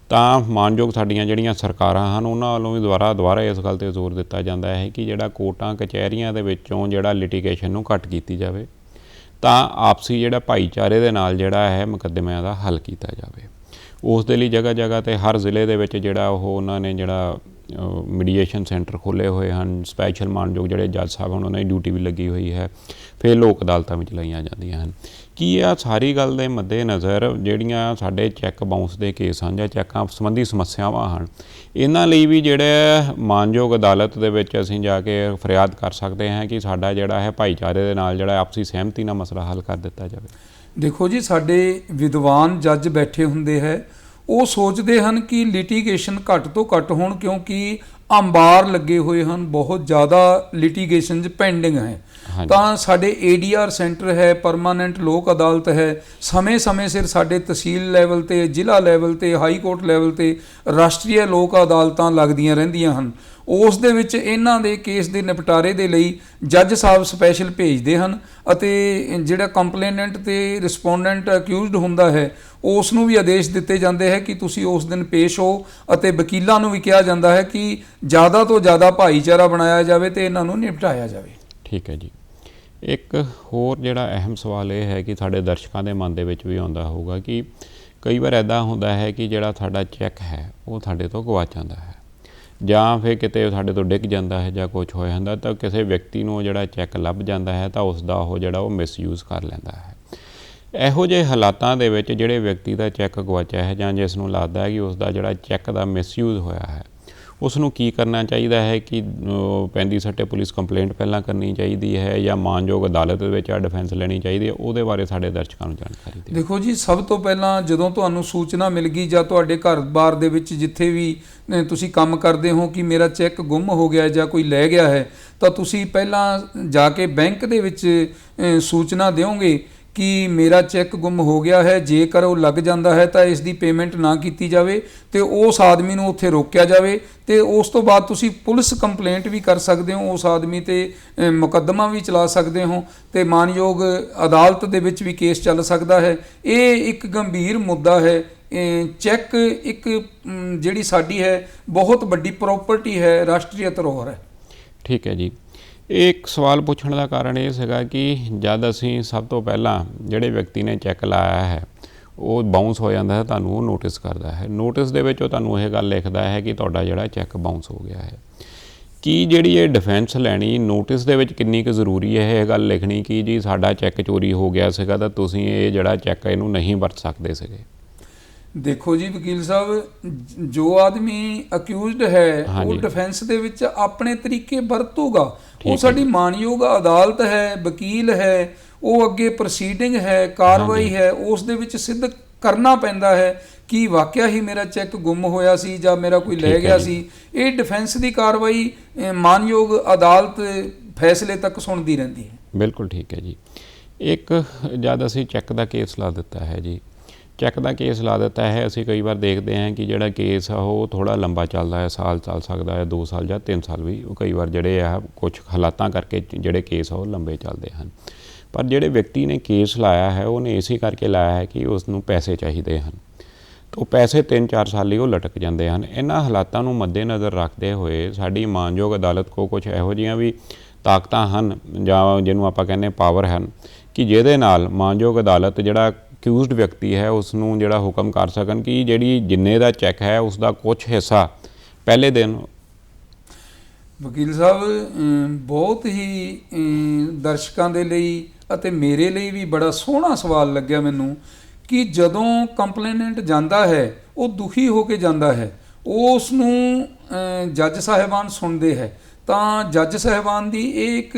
ਤਾਂ ਮਾਨਯੋਗ ਸਾਡੀਆਂ ਜਿਹੜੀਆਂ ਸਰਕਾਰਾਂ ਹਨ, ਉਹਨਾਂ ਵੱਲੋਂ ਵੀ ਦੁਬਾਰਾ ਦੁਬਾਰਾ ਇਸ ਗੱਲ ਤੇ ਜ਼ੋਰ ਦਿੱਤਾ ਜਾਂਦਾ ਹੈ ਕਿ ਜਿਹੜਾ ਕੋਰਟਾਂ, ਕਚਹਿਰੀਆਂ ਦੇ ਵਿੱਚੋਂ ਜਿਹੜਾ ਲਿਟੀਗੇਸ਼ਨ ਨੂੰ ਘੱਟ ਕੀਤੀ ਜਾਵੇ, ਤਾਂ ਆਪਸੀ ਜਿਹੜਾ ਭਾਈਚਾਰੇ ਦੇ ਨਾਲ ਜਿਹੜਾ ਹੈ ਮੁਕੱਦਮਿਆਂ ਦਾ ਹੱਲ ਕੀਤਾ ਜਾਵੇ। ਉਸ ਦੇ ਲਈ ਜਗ੍ਹਾ ਜਗ੍ਹਾ ਤੇ ਹਰ ਜ਼ਿਲ੍ਹੇ ਦੇ ਵਿੱਚ ਜਿਹੜਾ ਉਹ ਉਹਨਾਂ ਨੇ ਜਿਹੜਾ ਮੀਡੀਏਸ਼ਨ ਸੈਂਟਰ ਖੋਲੇ ਹੋਏ ਹਨ ਸਪੈਸ਼ਲ ਮਾਨਯੋਗ ਜਿਹੜੇ ਜੱਜ ਸਾਹਿਬ ਹਨ, ਉਹਨਾਂ ਦੀ ਡਿਊਟੀ ਵੀ ਲੱਗੀ ਹੋਈ ਹੈ, ਫਿਰ ਲੋਕ ਅਦਾਲਤਾਂ ਵਿੱਚ ਚਲਾਈਆਂ ਜਾਂਦੀਆਂ ਹਨ। ਕੀ ਆ ਸਾਰੀ ਗੱਲ ਦੇ ਮੱਦੇ ਨਜ਼ਰ ਜਿਹੜੀਆਂ ਸਾਡੇ ਚੈੱਕ ਬਾਉਂਸ ਦੇ ਕੇਸ ਹਨ ਜਾਂ ਚੈੱਕਾਂ ਸੰਬੰਧੀ ਸਮੱਸਿਆਵਾਂ ਹਨ, ਇਹਨਾਂ ਲਈ ਵੀ ਜਿਹੜੇ ਮਾਨਯੋਗ ਅਦਾਲਤ ਦੇ ਵਿੱਚ ਅਸੀਂ ਜਾ ਕੇ ਫਰਿਆਦ ਕਰ ਸਕਦੇ ਹਾਂ ਕਿ ਸਾਡਾ ਜਿਹੜਾ ਹੈ ਭਾਈਚਾਰੇ ਦੇ ਨਾਲ ਜਿਹੜਾ ਆਪਸੀ ਸਹਿਮਤੀ ਨਾਲ ਮਸਲਾ ਹੱਲ ਕਰ ਦਿੱਤਾ ਜਾਵੇ? ਦੇਖੋ ਜੀ ਸਾਡੇ ਵਿਦਵਾਨ ਜੱਜ ਬੈਠੇ ਹੁੰਦੇ ਹੈ ਉਹ ਸੋਚਦੇ ਹਨ ਕਿ ਲਿਟੀਗੇਸ਼ਨ ਘੱਟ ਤੋਂ ਘੱਟ ਹੋਣ ਕਿਉਂਕਿ ਅੰਬਾਰ ਲੱਗੇ ਹੋਏ ਹਨ ਬਹੁਤ ਜ਼ਿਆਦਾ ਲਿਟੀਗੇਸ਼ਨਸ ਪੈਂਡਿੰਗ ਹੈ। ਤਾਂ ਸਾਡੇ ਏਡੀਆਰ ਸੈਂਟਰ ਹੈ ਪਰਮਾਨੈਂਟ ਲੋਕ ਅਦਾਲਤ ਹੈ ਸਮੇਂ-ਸਮੇਂ ਸਿਰ ਸਾਡੇ ਤਹਿਸੀਲ ਲੈਵਲ ਤੇ ਜ਼ਿਲ੍ਹਾ ਲੈਵਲ ਤੇ ਹਾਈ ਕੋਰਟ ਲੈਵਲ ਤੇ ਰਾਸ਼ਟਰੀ ਲੋਕ ਅਦਾਲਤਾਂ ਲੱਗਦੀਆਂ ਰਹਿੰਦੀਆਂ ਹਨ ਉਸ ਦੇ ਵਿੱਚ ਇਹਨਾਂ ਦੇ ਕੇਸ ਦੇ ਨਿਪਟਾਰੇ ਦੇ ਲਈ ਜੱਜ ਸਾਹਿਬ ਸਪੈਸ਼ਲ ਭੇਜਦੇ ਹਨ ਅਤੇ ਜਿਹੜਾ ਕੰਪਲੇਨੈਂਟ ਤੇ ਰਿਸਪੋਂਡੈਂਟ ਅਕਿਊਜ਼ਡ ਹੁੰਦਾ ਹੈ, ਉਸ ਨੂੰ ਵੀ ਆਦੇਸ਼ ਦਿੱਤੇ ਜਾਂਦੇ ਹੈ ਕਿ ਤੁਸੀਂ ਉਸ ਦਿਨ ਪੇਸ਼ ਹੋ ਅਤੇ ਵਕੀਲਾਂ ਨੂੰ ਵੀ ਕਿਹਾ ਜਾਂਦਾ ਹੈ ਕਿ ਜ਼ਿਆਦਾ ਤੋਂ ਜ਼ਿਆਦਾ ਭਾਈਚਾਰਾ ਬਣਾਇਆ ਜਾਵੇ ਤੇ ਇਹਨਾਂ ਨੂੰ ਨਿਪਟਾਇਆ ਜਾਵੇ। ਠੀਕ ਹੈ ਜੀ। ਇੱਕ ਹੋਰ ਜਿਹੜਾ ਅਹਿਮ ਸਵਾਲ ਇਹ ਹੈ ਕਿ ਸਾਡੇ ਦਰਸ਼ਕਾਂ ਦੇ ਮਨ ਦੇ ਵਿੱਚ ਵੀ ਆਉਂਦਾ ਹੋਊਗਾ ਕਿ ਕਈ ਵਾਰ ਐਦਾਂ ਹੁੰਦਾ ਹੈ ਕਿ ਜਿਹੜਾ ਤੁਹਾਡਾ ਚੈੱਕ ਹੈ, ਉਹ ਤੁਹਾਡੇ ਤੋਂ ਗਵਾਚ ਜਾਂਦਾ ਹੈ। ਜਾਂ ਫਿਰ ਕਿਤੇ ਸਾਡੇ ਤੋਂ ਡਿੱਗ ਜਾਂਦਾ ਹੈ ਜਾਂ ਕੁਝ ਹੋ ਜਾਂਦਾ, ਤਾਂ ਕਿਸੇ ਵਿਅਕਤੀ ਨੂੰ ਜਿਹੜਾ ਚੈੱਕ ਲੱਭ ਜਾਂਦਾ ਹੈ, ਤਾਂ ਉਸ ਦਾ ਉਹ ਜਿਹੜਾ ਉਹ ਮਿਸਯੂਜ਼ ਕਰ ਲੈਂਦਾ ਹੈ। ਇਹੋ ਜਿਹੇ ਹਾਲਾਤਾਂ ਦੇ ਵਿੱਚ ਜਿਹੜੇ ਵਿਅਕਤੀ ਦਾ ਚੈੱਕ ਗਵਾਚਿਆ ਹੈ ਜਾਂ ਜਿਸ ਨੂੰ ਲੱਗਦਾ ਹੈ ਕਿ ਉਸ ਦਾ ਜਿਹੜਾ ਚੈੱਕ ਦਾ ਮਿਸਯੂਜ਼ ਹੋਇਆ ਹੈ ਉਸ ਨੂੰ ਕੀ ਕਰਨਾ ਚਾਹੀਦਾ ਹੈ ਕਿ ਪੈਂਦੀ ਸੱਟੇ ਪੁਲਿਸ ਕੰਪਲੇਂਟ ਪਹਿਲਾਂ ਕਰਨੀ ਚਾਹੀਦੀ ਹੈ ਜਾਂ ਮਾਨਯੋਗ ਅਦਾਲਤ ਦੇ ਵਿੱਚ ਆ ਡਿਫੈਂਸ ਲੈਣੀ ਚਾਹੀਦੀ ਹੈ, ਉਹਦੇ ਬਾਰੇ ਸਾਡੇ ਦਰਸ਼ਕਾਂ ਨੂੰ ਜਾਣਕਾਰੀ ਦਿਓ। ਦੇਖੋ ਜੀ, ਸਭ ਤੋਂ ਪਹਿਲਾਂ ਜਦੋਂ ਤੁਹਾਨੂੰ ਸੂਚਨਾ ਮਿਲ ਗਈ ਜਾਂ ਤੁਹਾਡੇ ਘਰ-ਬਾਰ ਦੇ ਵਿੱਚ ਜਿੱਥੇ ਵੀ ਤੁਸੀਂ ਕੰਮ ਕਰਦੇ ਹੋ ਕਿ ਮੇਰਾ ਚੈੱਕ ਗੁੰਮ ਹੋ ਗਿਆ ਜਾਂ ਕੋਈ ਲੈ ਗਿਆ ਹੈ, ਤਾਂ ਤੁਸੀਂ ਪਹਿਲਾਂ ਜਾ ਕੇ ਬੈਂਕ ਦੇ ਵਿੱਚ ਸੂਚਨਾ ਦਿਓਗੇ ਕਿ ਮੇਰਾ ਚੈੱਕ ਗੁੰਮ ਹੋ ਗਿਆ ਹੈ, ਜੇਕਰ ਉਹ ਲੱਗ ਜਾਂਦਾ ਹੈ ਤਾਂ ਇਸ ਦੀ ਪੇਮੈਂਟ ਨਾ ਕੀਤੀ ਜਾਵੇ ਤੇ ਉਸ ਆਦਮੀ ਨੂੰ ਉੱਥੇ ਰੋਕਿਆ ਜਾਵੇ ਤੇ ਉਸ ਤੋਂ ਬਾਅਦ ਤੁਸੀਂ ਪੁਲਿਸ ਕੰਪਲੇਂਟ ਵੀ ਕਰ ਸਕਦੇ ਹੋ, ਉਸ ਆਦਮੀ ਤੇ ਮੁਕੱਦਮਾ ਵੀ ਚਲਾ ਸਕਦੇ ਹੋ ਤੇ ਮਾਨਯੋਗ ਅਦਾਲਤ ਦੇ ਵਿੱਚ ਵੀ ਕੇਸ ਚੱਲ ਸਕਦਾ ਹੈ। ਇਹ ਇੱਕ ਗੰਭੀਰ ਮੁੱਦਾ ਹੈ। ਚੈੱਕ ਇੱਕ ਜਿਹੜੀ ਸਾਡੀ ਹੈ, ਬਹੁਤ ਵੱਡੀ ਪ੍ਰਾਪਰਟੀ ਹੈ, ਰਾਸ਼ਟਰੀ ਧਰੋਹਰ ਹੈ। ਠੀਕ ਹੈ ਜੀ। ਇਹ ਇੱਕ ਸਵਾਲ ਪੁੱਛਣ ਦਾ ਕਾਰਨ ਇਹ ਸੀਗਾ ਕਿ ਜਦ ਅਸੀਂ ਸਭ ਤੋਂ ਪਹਿਲਾਂ ਜਿਹੜੇ ਵਿਅਕਤੀ ਨੇ ਚੈੱਕ ਲਾਇਆ ਹੈ, ਉਹ ਬਾਉਂਸ ਹੋ ਜਾਂਦਾ ਹੈ, ਤੁਹਾਨੂੰ ਉਹ ਨੋਟਿਸ ਕਰਦਾ ਹੈ। ਨੋਟਿਸ ਦੇ ਵਿੱਚ ਉਹ ਤੁਹਾਨੂੰ ਇਹ ਗੱਲ ਲਿਖਦਾ ਹੈ ਕਿ ਤੁਹਾਡਾ ਜਿਹੜਾ ਚੈੱਕ ਬਾਉਂਸ ਹੋ ਗਿਆ ਹੈ। ਕੀ ਜਿਹੜੀ ਇਹ ਡਿਫੈਂਸ ਲੈਣੀ ਨੋਟਿਸ ਦੇ ਵਿੱਚ ਕਿੰਨੀ ਕੁ ਜ਼ਰੂਰੀ ਹੈ ਇਹ ਗੱਲ ਲਿਖਣੀ ਕਿ ਜੀ ਸਾਡਾ ਚੈੱਕ ਚੋਰੀ ਹੋ ਗਿਆ ਸੀਗਾ ਤਾਂ ਤੁਸੀਂ ਇਹ ਜਿਹੜਾ ਚੈੱਕ ਇਹਨੂੰ ਨਹੀਂ ਵਰਤ ਸਕਦੇ ਸੀਗੇ? ਦੇਖੋ ਜੀ ਵਕੀਲ ਸਾਹਿਬ ਜ- ਆਦਮੀ ਅਕਿਊਜ਼ਡ ਹੈ ਉਹ। ਡਿਫੈਂਸ ਦੇ ਵਿੱਚ ਆਪਣੇ ਤਰੀਕੇ ਵਰਤੂਗਾ। ਉਹ ਸਾਡੀ ਮਾਨਯੋਗ ਅਦਾਲਤ ਹੈ ਵਕੀਲ ਹੈ ਉਹ ਅੱਗੇ ਪ੍ਰੋਸੀਡਿੰਗ ਹੈ ਕਾਰਵਾਈ ਹੈ ਉਸ ਦੇ ਵਿੱਚ ਸਿੱਧ ਕਰਨਾ ਪੈਂਦਾ ਹੈ ਕਿ ਵਾਕਿਆ ਹੀ ਮੇਰਾ ਚੈੱਕ ਗੁੰਮ ਹੋਇਆ ਸੀ ਜਾਂ ਮੇਰਾ ਕੋਈ ਲੈ ਗਿਆ। ਸੀ। ਇਹ ਡਿਫੈਂਸ ਦੀ ਕਾਰਵਾਈ ਮਾਨਯੋਗ ਅਦਾਲਤ ਫੈਸਲੇ ਤੱਕ ਸੁਣਦੀ ਰਹਿੰਦੀ ਹੈ। ਬਿਲਕੁਲ ਠੀਕ ਹੈ ਜੀ। ਇੱਕ ਜਦ ਅਸੀਂ ਚੈੱਕ ਦਾ ਕੇਸ ਲਾ ਦਿੱਤਾ ਹੈ ਜੀ ਚੈੱਕ ਦਾ ਕੇਸ ਲਾ ਦਿੱਤਾ ਹੈ। ਅਸੀਂ ਕਈ ਵਾਰ ਦੇਖਦੇ ਹਾਂ ਕਿ ਜਿਹੜਾ ਕੇਸ ਆ, ਉਹ ਥੋੜਾ ਲੰਬਾ ਚੱਲਦਾ ਹੈ। ਸਾਲ ਚੱਲ ਸਕਦਾ ਹੈ 2 ਸਾਲ ਜਾਂ 3 ਸਾਲ ਵੀ। ਉਹ ਕਈ ਵਾਰ ਜਿਹੜੇ ਆ ਕੁਝ ਹਾਲਾਤਾਂ ਕਰਕੇ ਜਿਹੜੇ ਕੇਸ ਆ, ਉਹ ਲੰਬੇ ਚੱਲਦੇ ਹਨ। ਪਰ ਜਿਹੜੇ ਵਿਅਕਤੀ ਨੇ ਕੇਸ ਲਾਇਆ ਹੈ, ਉਹਨੇ ਇਸੇ ਕਰਕੇ ਲਾਇਆ ਹੈ ਕਿ ਉਸ ਨੂੰ ਪੈਸੇ ਚਾਹੀਦੇ ਹਨ। ਉਹ ਪੈਸੇ 3-4 ਸਾਲ ਲਈ ਉਹ ਲਟਕ ਜਾਂਦੇ ਹਨ। ਇਹਨਾਂ ਹਾਲਾਤਾਂ ਨੂੰ ਮੱਦੇਨਜ਼ਰ ਰੱਖਦੇ ਹੋਏ ਸਾਡੀ ਮਾਨਯੋਗ ਅਦਾਲਤ ਕੋ ਕੁਝ ਇਹੋ ਜਿਹੀਆਂ ਵੀ ਤਾਕਤਾਂ ਹਨ, ਜਾਂ ਜਿਹਨੂੰ ਆਪਾਂ ਕਹਿੰਦੇ ਪਾਵਰ ਹਨ, ਕਿ ਜਿਹਦੇ ਨਾਲ ਮਾਨਯੋਗ ਅਦਾਲਤ ਜਿਹੜਾ ਅਕਿਊਜ਼ਡ ਵਿਅਕਤੀ ਹੈ ਉਸ ਨੂੰ ਜਿਹੜਾ ਹੁਕਮ ਕਰ ਸਕਣ ਕਿ ਜਿਹੜੀ ਜਿੰਨੇ ਦਾ ਚੈੱਕ ਹੈ ਉਸ ਦਾ ਕੁਝ ਹਿੱਸਾ ਪਹਿਲੇ ਦਿਨ ਵਕੀਲ ਸਾਹਿਬ ਬਹੁਤ ਹੀ ਦਰਸ਼ਕਾਂ ਦੇ ਲਈ ਅਤੇ ਮੇਰੇ ਲਈ ਵੀ ਬੜਾ ਸੋਹਣਾ ਸਵਾਲ ਲੱਗਿਆ ਮੈਨੂੰ ਕਿ ਜਦੋਂ ਕੰਪਲੇਨੈਂਟ ਜਾਂਦਾ ਹੈ, ਉਹ ਦੁਖੀ ਹੋ ਕੇ ਜਾਂਦਾ ਹੈ ਉਸ ਨੂੰ ਜੱਜ ਸਾਹਿਬਾਨ ਸੁਣਦੇ ਹੈ, ਤਾਂ ਜੱਜ ਸਾਹਿਬਾਨ ਦੀ ਇਹ ਇੱਕ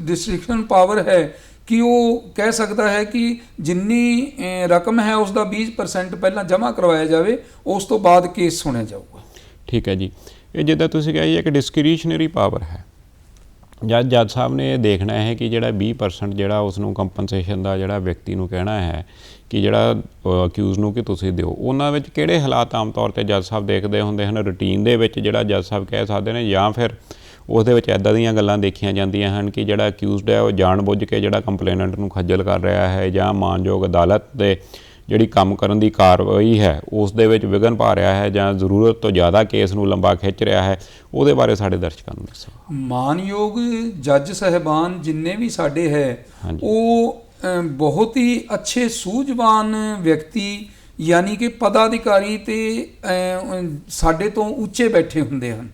ਡਿਸਟ੍ਰਿਕਸ਼ਨ ਪਾਵਰ ਹੈ ਕਿ ਉਹ ਕਹਿ ਸਕਦਾ ਹੈ ਕਿ ਜਿੰਨੀ ਰਕਮ ਹੈ ਉਸ ਦਾ 20% ਪਹਿਲਾਂ ਜਮ੍ਹਾਂ ਕਰਵਾਇਆ ਜਾਵੇ, ਉਸ ਤੋਂ ਬਾਅਦ ਕੇਸ ਸੁਣਿਆ ਜਾਊਗਾ। ਠੀਕ ਹੈ ਜੀ। ਇਹ ਜਿੱਦਾਂ ਤੁਸੀਂ ਕਿਹਾ ਜੀ, ਇੱਕ ਡਿਸਕ੍ਰਿਸ਼ਨਰੀ ਪਾਵਰ ਹੈ। ਜੱਜ ਜੱਜ ਸਾਹਿਬ ਨੇ ਇਹ ਦੇਖਣਾ ਹੈ ਕਿ ਜਿਹੜਾ 20% ਜਿਹੜਾ ਉਸ ਨੂੰ ਕੰਪਨਸੇਸ਼ਨ ਦਾ ਜਿਹੜਾ ਵਿਅਕਤੀ ਨੂੰ ਕਹਿਣਾ ਹੈ ਕਿ ਜਿਹੜਾ ਅਕਿਊਜ਼ ਨੂੰ ਕਿ ਤੁਸੀਂ ਦਿਓ, ਉਹਨਾਂ ਵਿੱਚ ਕਿਹੜੇ ਹਾਲਾਤ ਆਮ ਤੌਰ ਤੇ ਜੱਜ ਸਾਹਿਬ ਦੇਖਦੇ ਹੁੰਦੇ ਹਨ? ਰੂਟੀਨ ਦੇ ਵਿੱਚ ਜਿਹੜਾ ਜੱਜ ਸਾਹਿਬ ਕਹਿ ਸਕਦੇ ਨੇ ਜਾਂ ਫਿਰ ਉਸ ਦੇ ਵਿੱਚ ਐਦਾਂ ਦੀਆਂ ਗੱਲਾਂ ਦੇਖੀਆਂ ਜਾਂਦੀਆਂ ਹਨ ਕਿ ਜਿਹੜਾ ਅਕਿਊਜ਼ਡ ਹੈ ਉਹ ਜਾਣਬੁੱਝ ਕੇ ਜਿਹੜਾ ਕੰਪਲੇਨੈਂਟ ਨੂੰ ਖੱਜਲ ਕਰ ਰਿਹਾ ਹੈ ਜਾਂ ਮਾਨਯੋਗ ਅਦਾਲਤ ਦੇ ਜਿਹੜੀ ਕੰਮ ਕਰਨ ਦੀ ਕਾਰਵਾਈ ਹੈ ਉਸ ਦੇ ਵਿੱਚ ਵਿਘਨ ਪਾ ਰਿਹਾ ਹੈ ਜਾਂ ਜ਼ਰੂਰਤ ਤੋਂ ਜ਼ਿਆਦਾ ਕੇਸ ਨੂੰ ਲੰਬਾ ਖਿੱਚ ਰਿਹਾ ਹੈ ਉਹਦੇ ਬਾਰੇ ਸਾਡੇ ਦਰਸ਼ਕਾਂ ਨੂੰ ਦੱਸੋ ਮਾਨਯੋਗ ਜੱਜ ਸਹਿਬਾਨ ਜਿੰਨੇ ਵੀ ਸਾਡੇ ਹੈ। ਉਹ ਬਹੁਤ ਹੀ ਅੱਛੇ ਸੂਝਵਾਨ ਵਿਅਕਤੀ ਯਾਨੀ ਕਿ ਪਦਾਧਿਕਾਰੀ ਤੇ ਸਾਡੇ ਤੋਂ ਉੱਚੇ ਬੈਠੇ ਹੁੰਦੇ ਹਨ।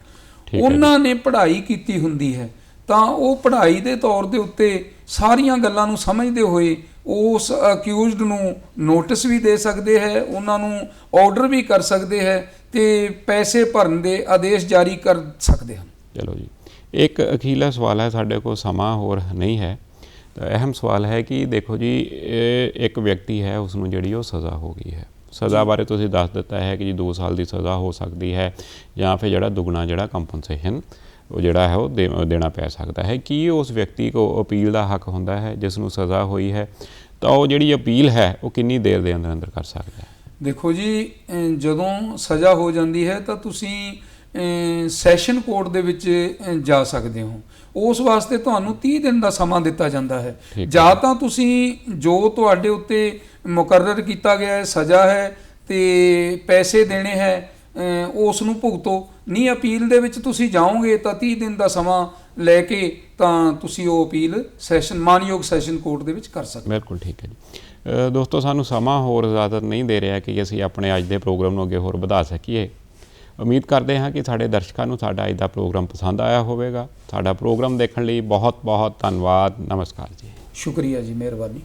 ਉਹਨਾਂ ਨੇ ਪੜ੍ਹਾਈ ਕੀਤੀ ਹੁੰਦੀ ਹੈ। ਤਾਂ ਉਹ ਪੜ੍ਹਾਈ ਦੇ ਤੌਰ ਦੇ ਉੱਤੇ ਸਾਰੀਆਂ ਗੱਲਾਂ ਨੂੰ ਸਮਝਦੇ ਹੋਏ ਉਸ ਅਕਿਊਜ਼ਡ ਨੂੰ ਨੋਟਿਸ ਵੀ ਦੇ ਸਕਦੇ ਹੈ ਉਹਨਾਂ ਨੂੰ ਆਰਡਰ ਵੀ ਕਰ ਸਕਦੇ ਹੈ ਤੇ ਪੈਸੇ ਭਰਨ ਦੇ ਆਦੇਸ਼ ਜਾਰੀ ਕਰ ਸਕਦੇ ਹਨ। ਚਲੋ ਜੀ। ਇੱਕ ਅਖੀਲਾ ਸਵਾਲ ਹੈ ਸਾਡੇ ਕੋਲ ਸਮਾਂ ਹੋਰ ਨਹੀਂ ਹੈ। ਤਾਂ ਅਹਿਮ ਸਵਾਲ ਹੈ ਕਿ ਦੇਖੋ ਜੀ ਇੱਕ ਵਿਅਕਤੀ ਹੈ ਉਸ ਨੂੰ ਜਿਹੜੀ ਉਹ ਸਜ਼ਾ ਹੋ ਗਈ ਹੈ। ਸਜ਼ਾ ਬਾਰੇ ਤੁਸੀਂ ਦੱਸ ਦਿੱਤਾ ਹੈ ਕਿ ਜੀ 2 ਸਾਲ ਦੀ ਸਜ਼ਾ ਹੋ ਸਕਦੀ ਹੈ ਜਾਂ ਫਿਰ ਜਿਹੜਾ ਦੁੱਗਣਾ ਜਿਹੜਾ ਕੰਪਨਸੇਸ਼ਨ ਉਹ ਜਿਹੜਾ ਹੈ ਉਹ ਦੇਣਾ ਪੈ ਸਕਦਾ ਹੈ। ਕੀ ਉਸ ਵਿਅਕਤੀ ਕੋ ਅਪੀਲ ਦਾ ਹੱਕ ਹੁੰਦਾ ਹੈ ਜਿਸ ਨੂੰ ਸਜ਼ਾ ਹੋਈ ਹੈ ਤਾਂ ਉਹ ਜਿਹੜੀ ਅਪੀਲ ਹੈ ਉਹ ਕਿੰਨੀ ਦੇਰ ਦੇ ਅੰਦਰ ਅੰਦਰ ਕਰ ਸਕਦਾ ਹੈ? ਦੇਖੋ ਜੀ ਜਦੋਂ ਸਜ਼ਾ ਹੋ ਜਾਂਦੀ ਹੈ ਤਾਂ ਤੁਸੀਂ ਸੈਸ਼ਨ ਕੋਰਟ ਦੇ ਵਿੱਚ ਜਾ ਸਕਦੇ ਹੋ। ਉਸ ਵਾਸਤੇ ਤੁਹਾਨੂੰ 30 ਦਿਨ ਦਾ ਸਮਾਂ ਦਿੱਤਾ ਜਾਂਦਾ ਹੈ। ਜਾਂ ਤਾਂ ਤੁਸੀਂ ਜੋ ਤੁਹਾਡੇ ਉੱਤੇ ਮੁਕਰਰ ਕੀਤਾ ਗਿਆ ਹੈ ਸਜ਼ਾ ਹੈ ਤੇ ਪੈਸੇ ਦੇਣੇ ਹੈ ਉਸ ਨੂੰ ਭੁਗਤੋ। ਨਹੀਂ ਅਪੀਲ ਦੇ ਵਿੱਚ ਤੁਸੀਂ ਜਾਓਗੇ ਤਾਂ 30 ਦਿਨ ਦਾ ਸਮਾਂ ਲੈ ਕੇ ਤਾਂ ਤੁਸੀਂ ਉਹ ਅਪੀਲ ਸੈਸ਼ਨ ਮਾਨਯੋਗ ਸੈਸ਼ਨ ਕੋਰਟ ਦੇ ਵਿੱਚ ਕਰ ਸਕਦੇ। ਬਿਲਕੁਲ ਠੀਕ ਹੈ ਜੀ। ਦੋਸਤੋ ਸਾਨੂੰ ਸਮਾਂ ਹੋਰ ਇਜਾਜ਼ਤ ਨਹੀਂ ਦੇ ਰਿਹਾ ਕਿ ਅਸੀਂ ਆਪਣੇ ਅੱਜ ਦੇ ਪ੍ਰੋਗਰਾਮ ਨੂੰ ਅੱਗੇ ਹੋਰ ਵਧਾ ਸਕੀਏ। ਉਮੀਦ ਕਰਦੇ ਹਾਂ ਕਿ ਸਾਡੇ ਦਰਸ਼ਕਾਂ ਨੂੰ ਸਾਡਾ ਅੱਜ ਦਾ ਪ੍ਰੋਗਰਾਮ ਪਸੰਦ ਆਇਆ ਹੋਵੇਗਾ। ਸਾਡਾ ਪ੍ਰੋਗਰਾਮ ਦੇਖਣ ਲਈ ਬਹੁਤ ਬਹੁਤ ਧੰਨਵਾਦ। ਨਮਸਕਾਰ ਜੀ। ਸ਼ੁਕਰੀਆ ਜੀ ਮਿਹਰਬਾਨੀ।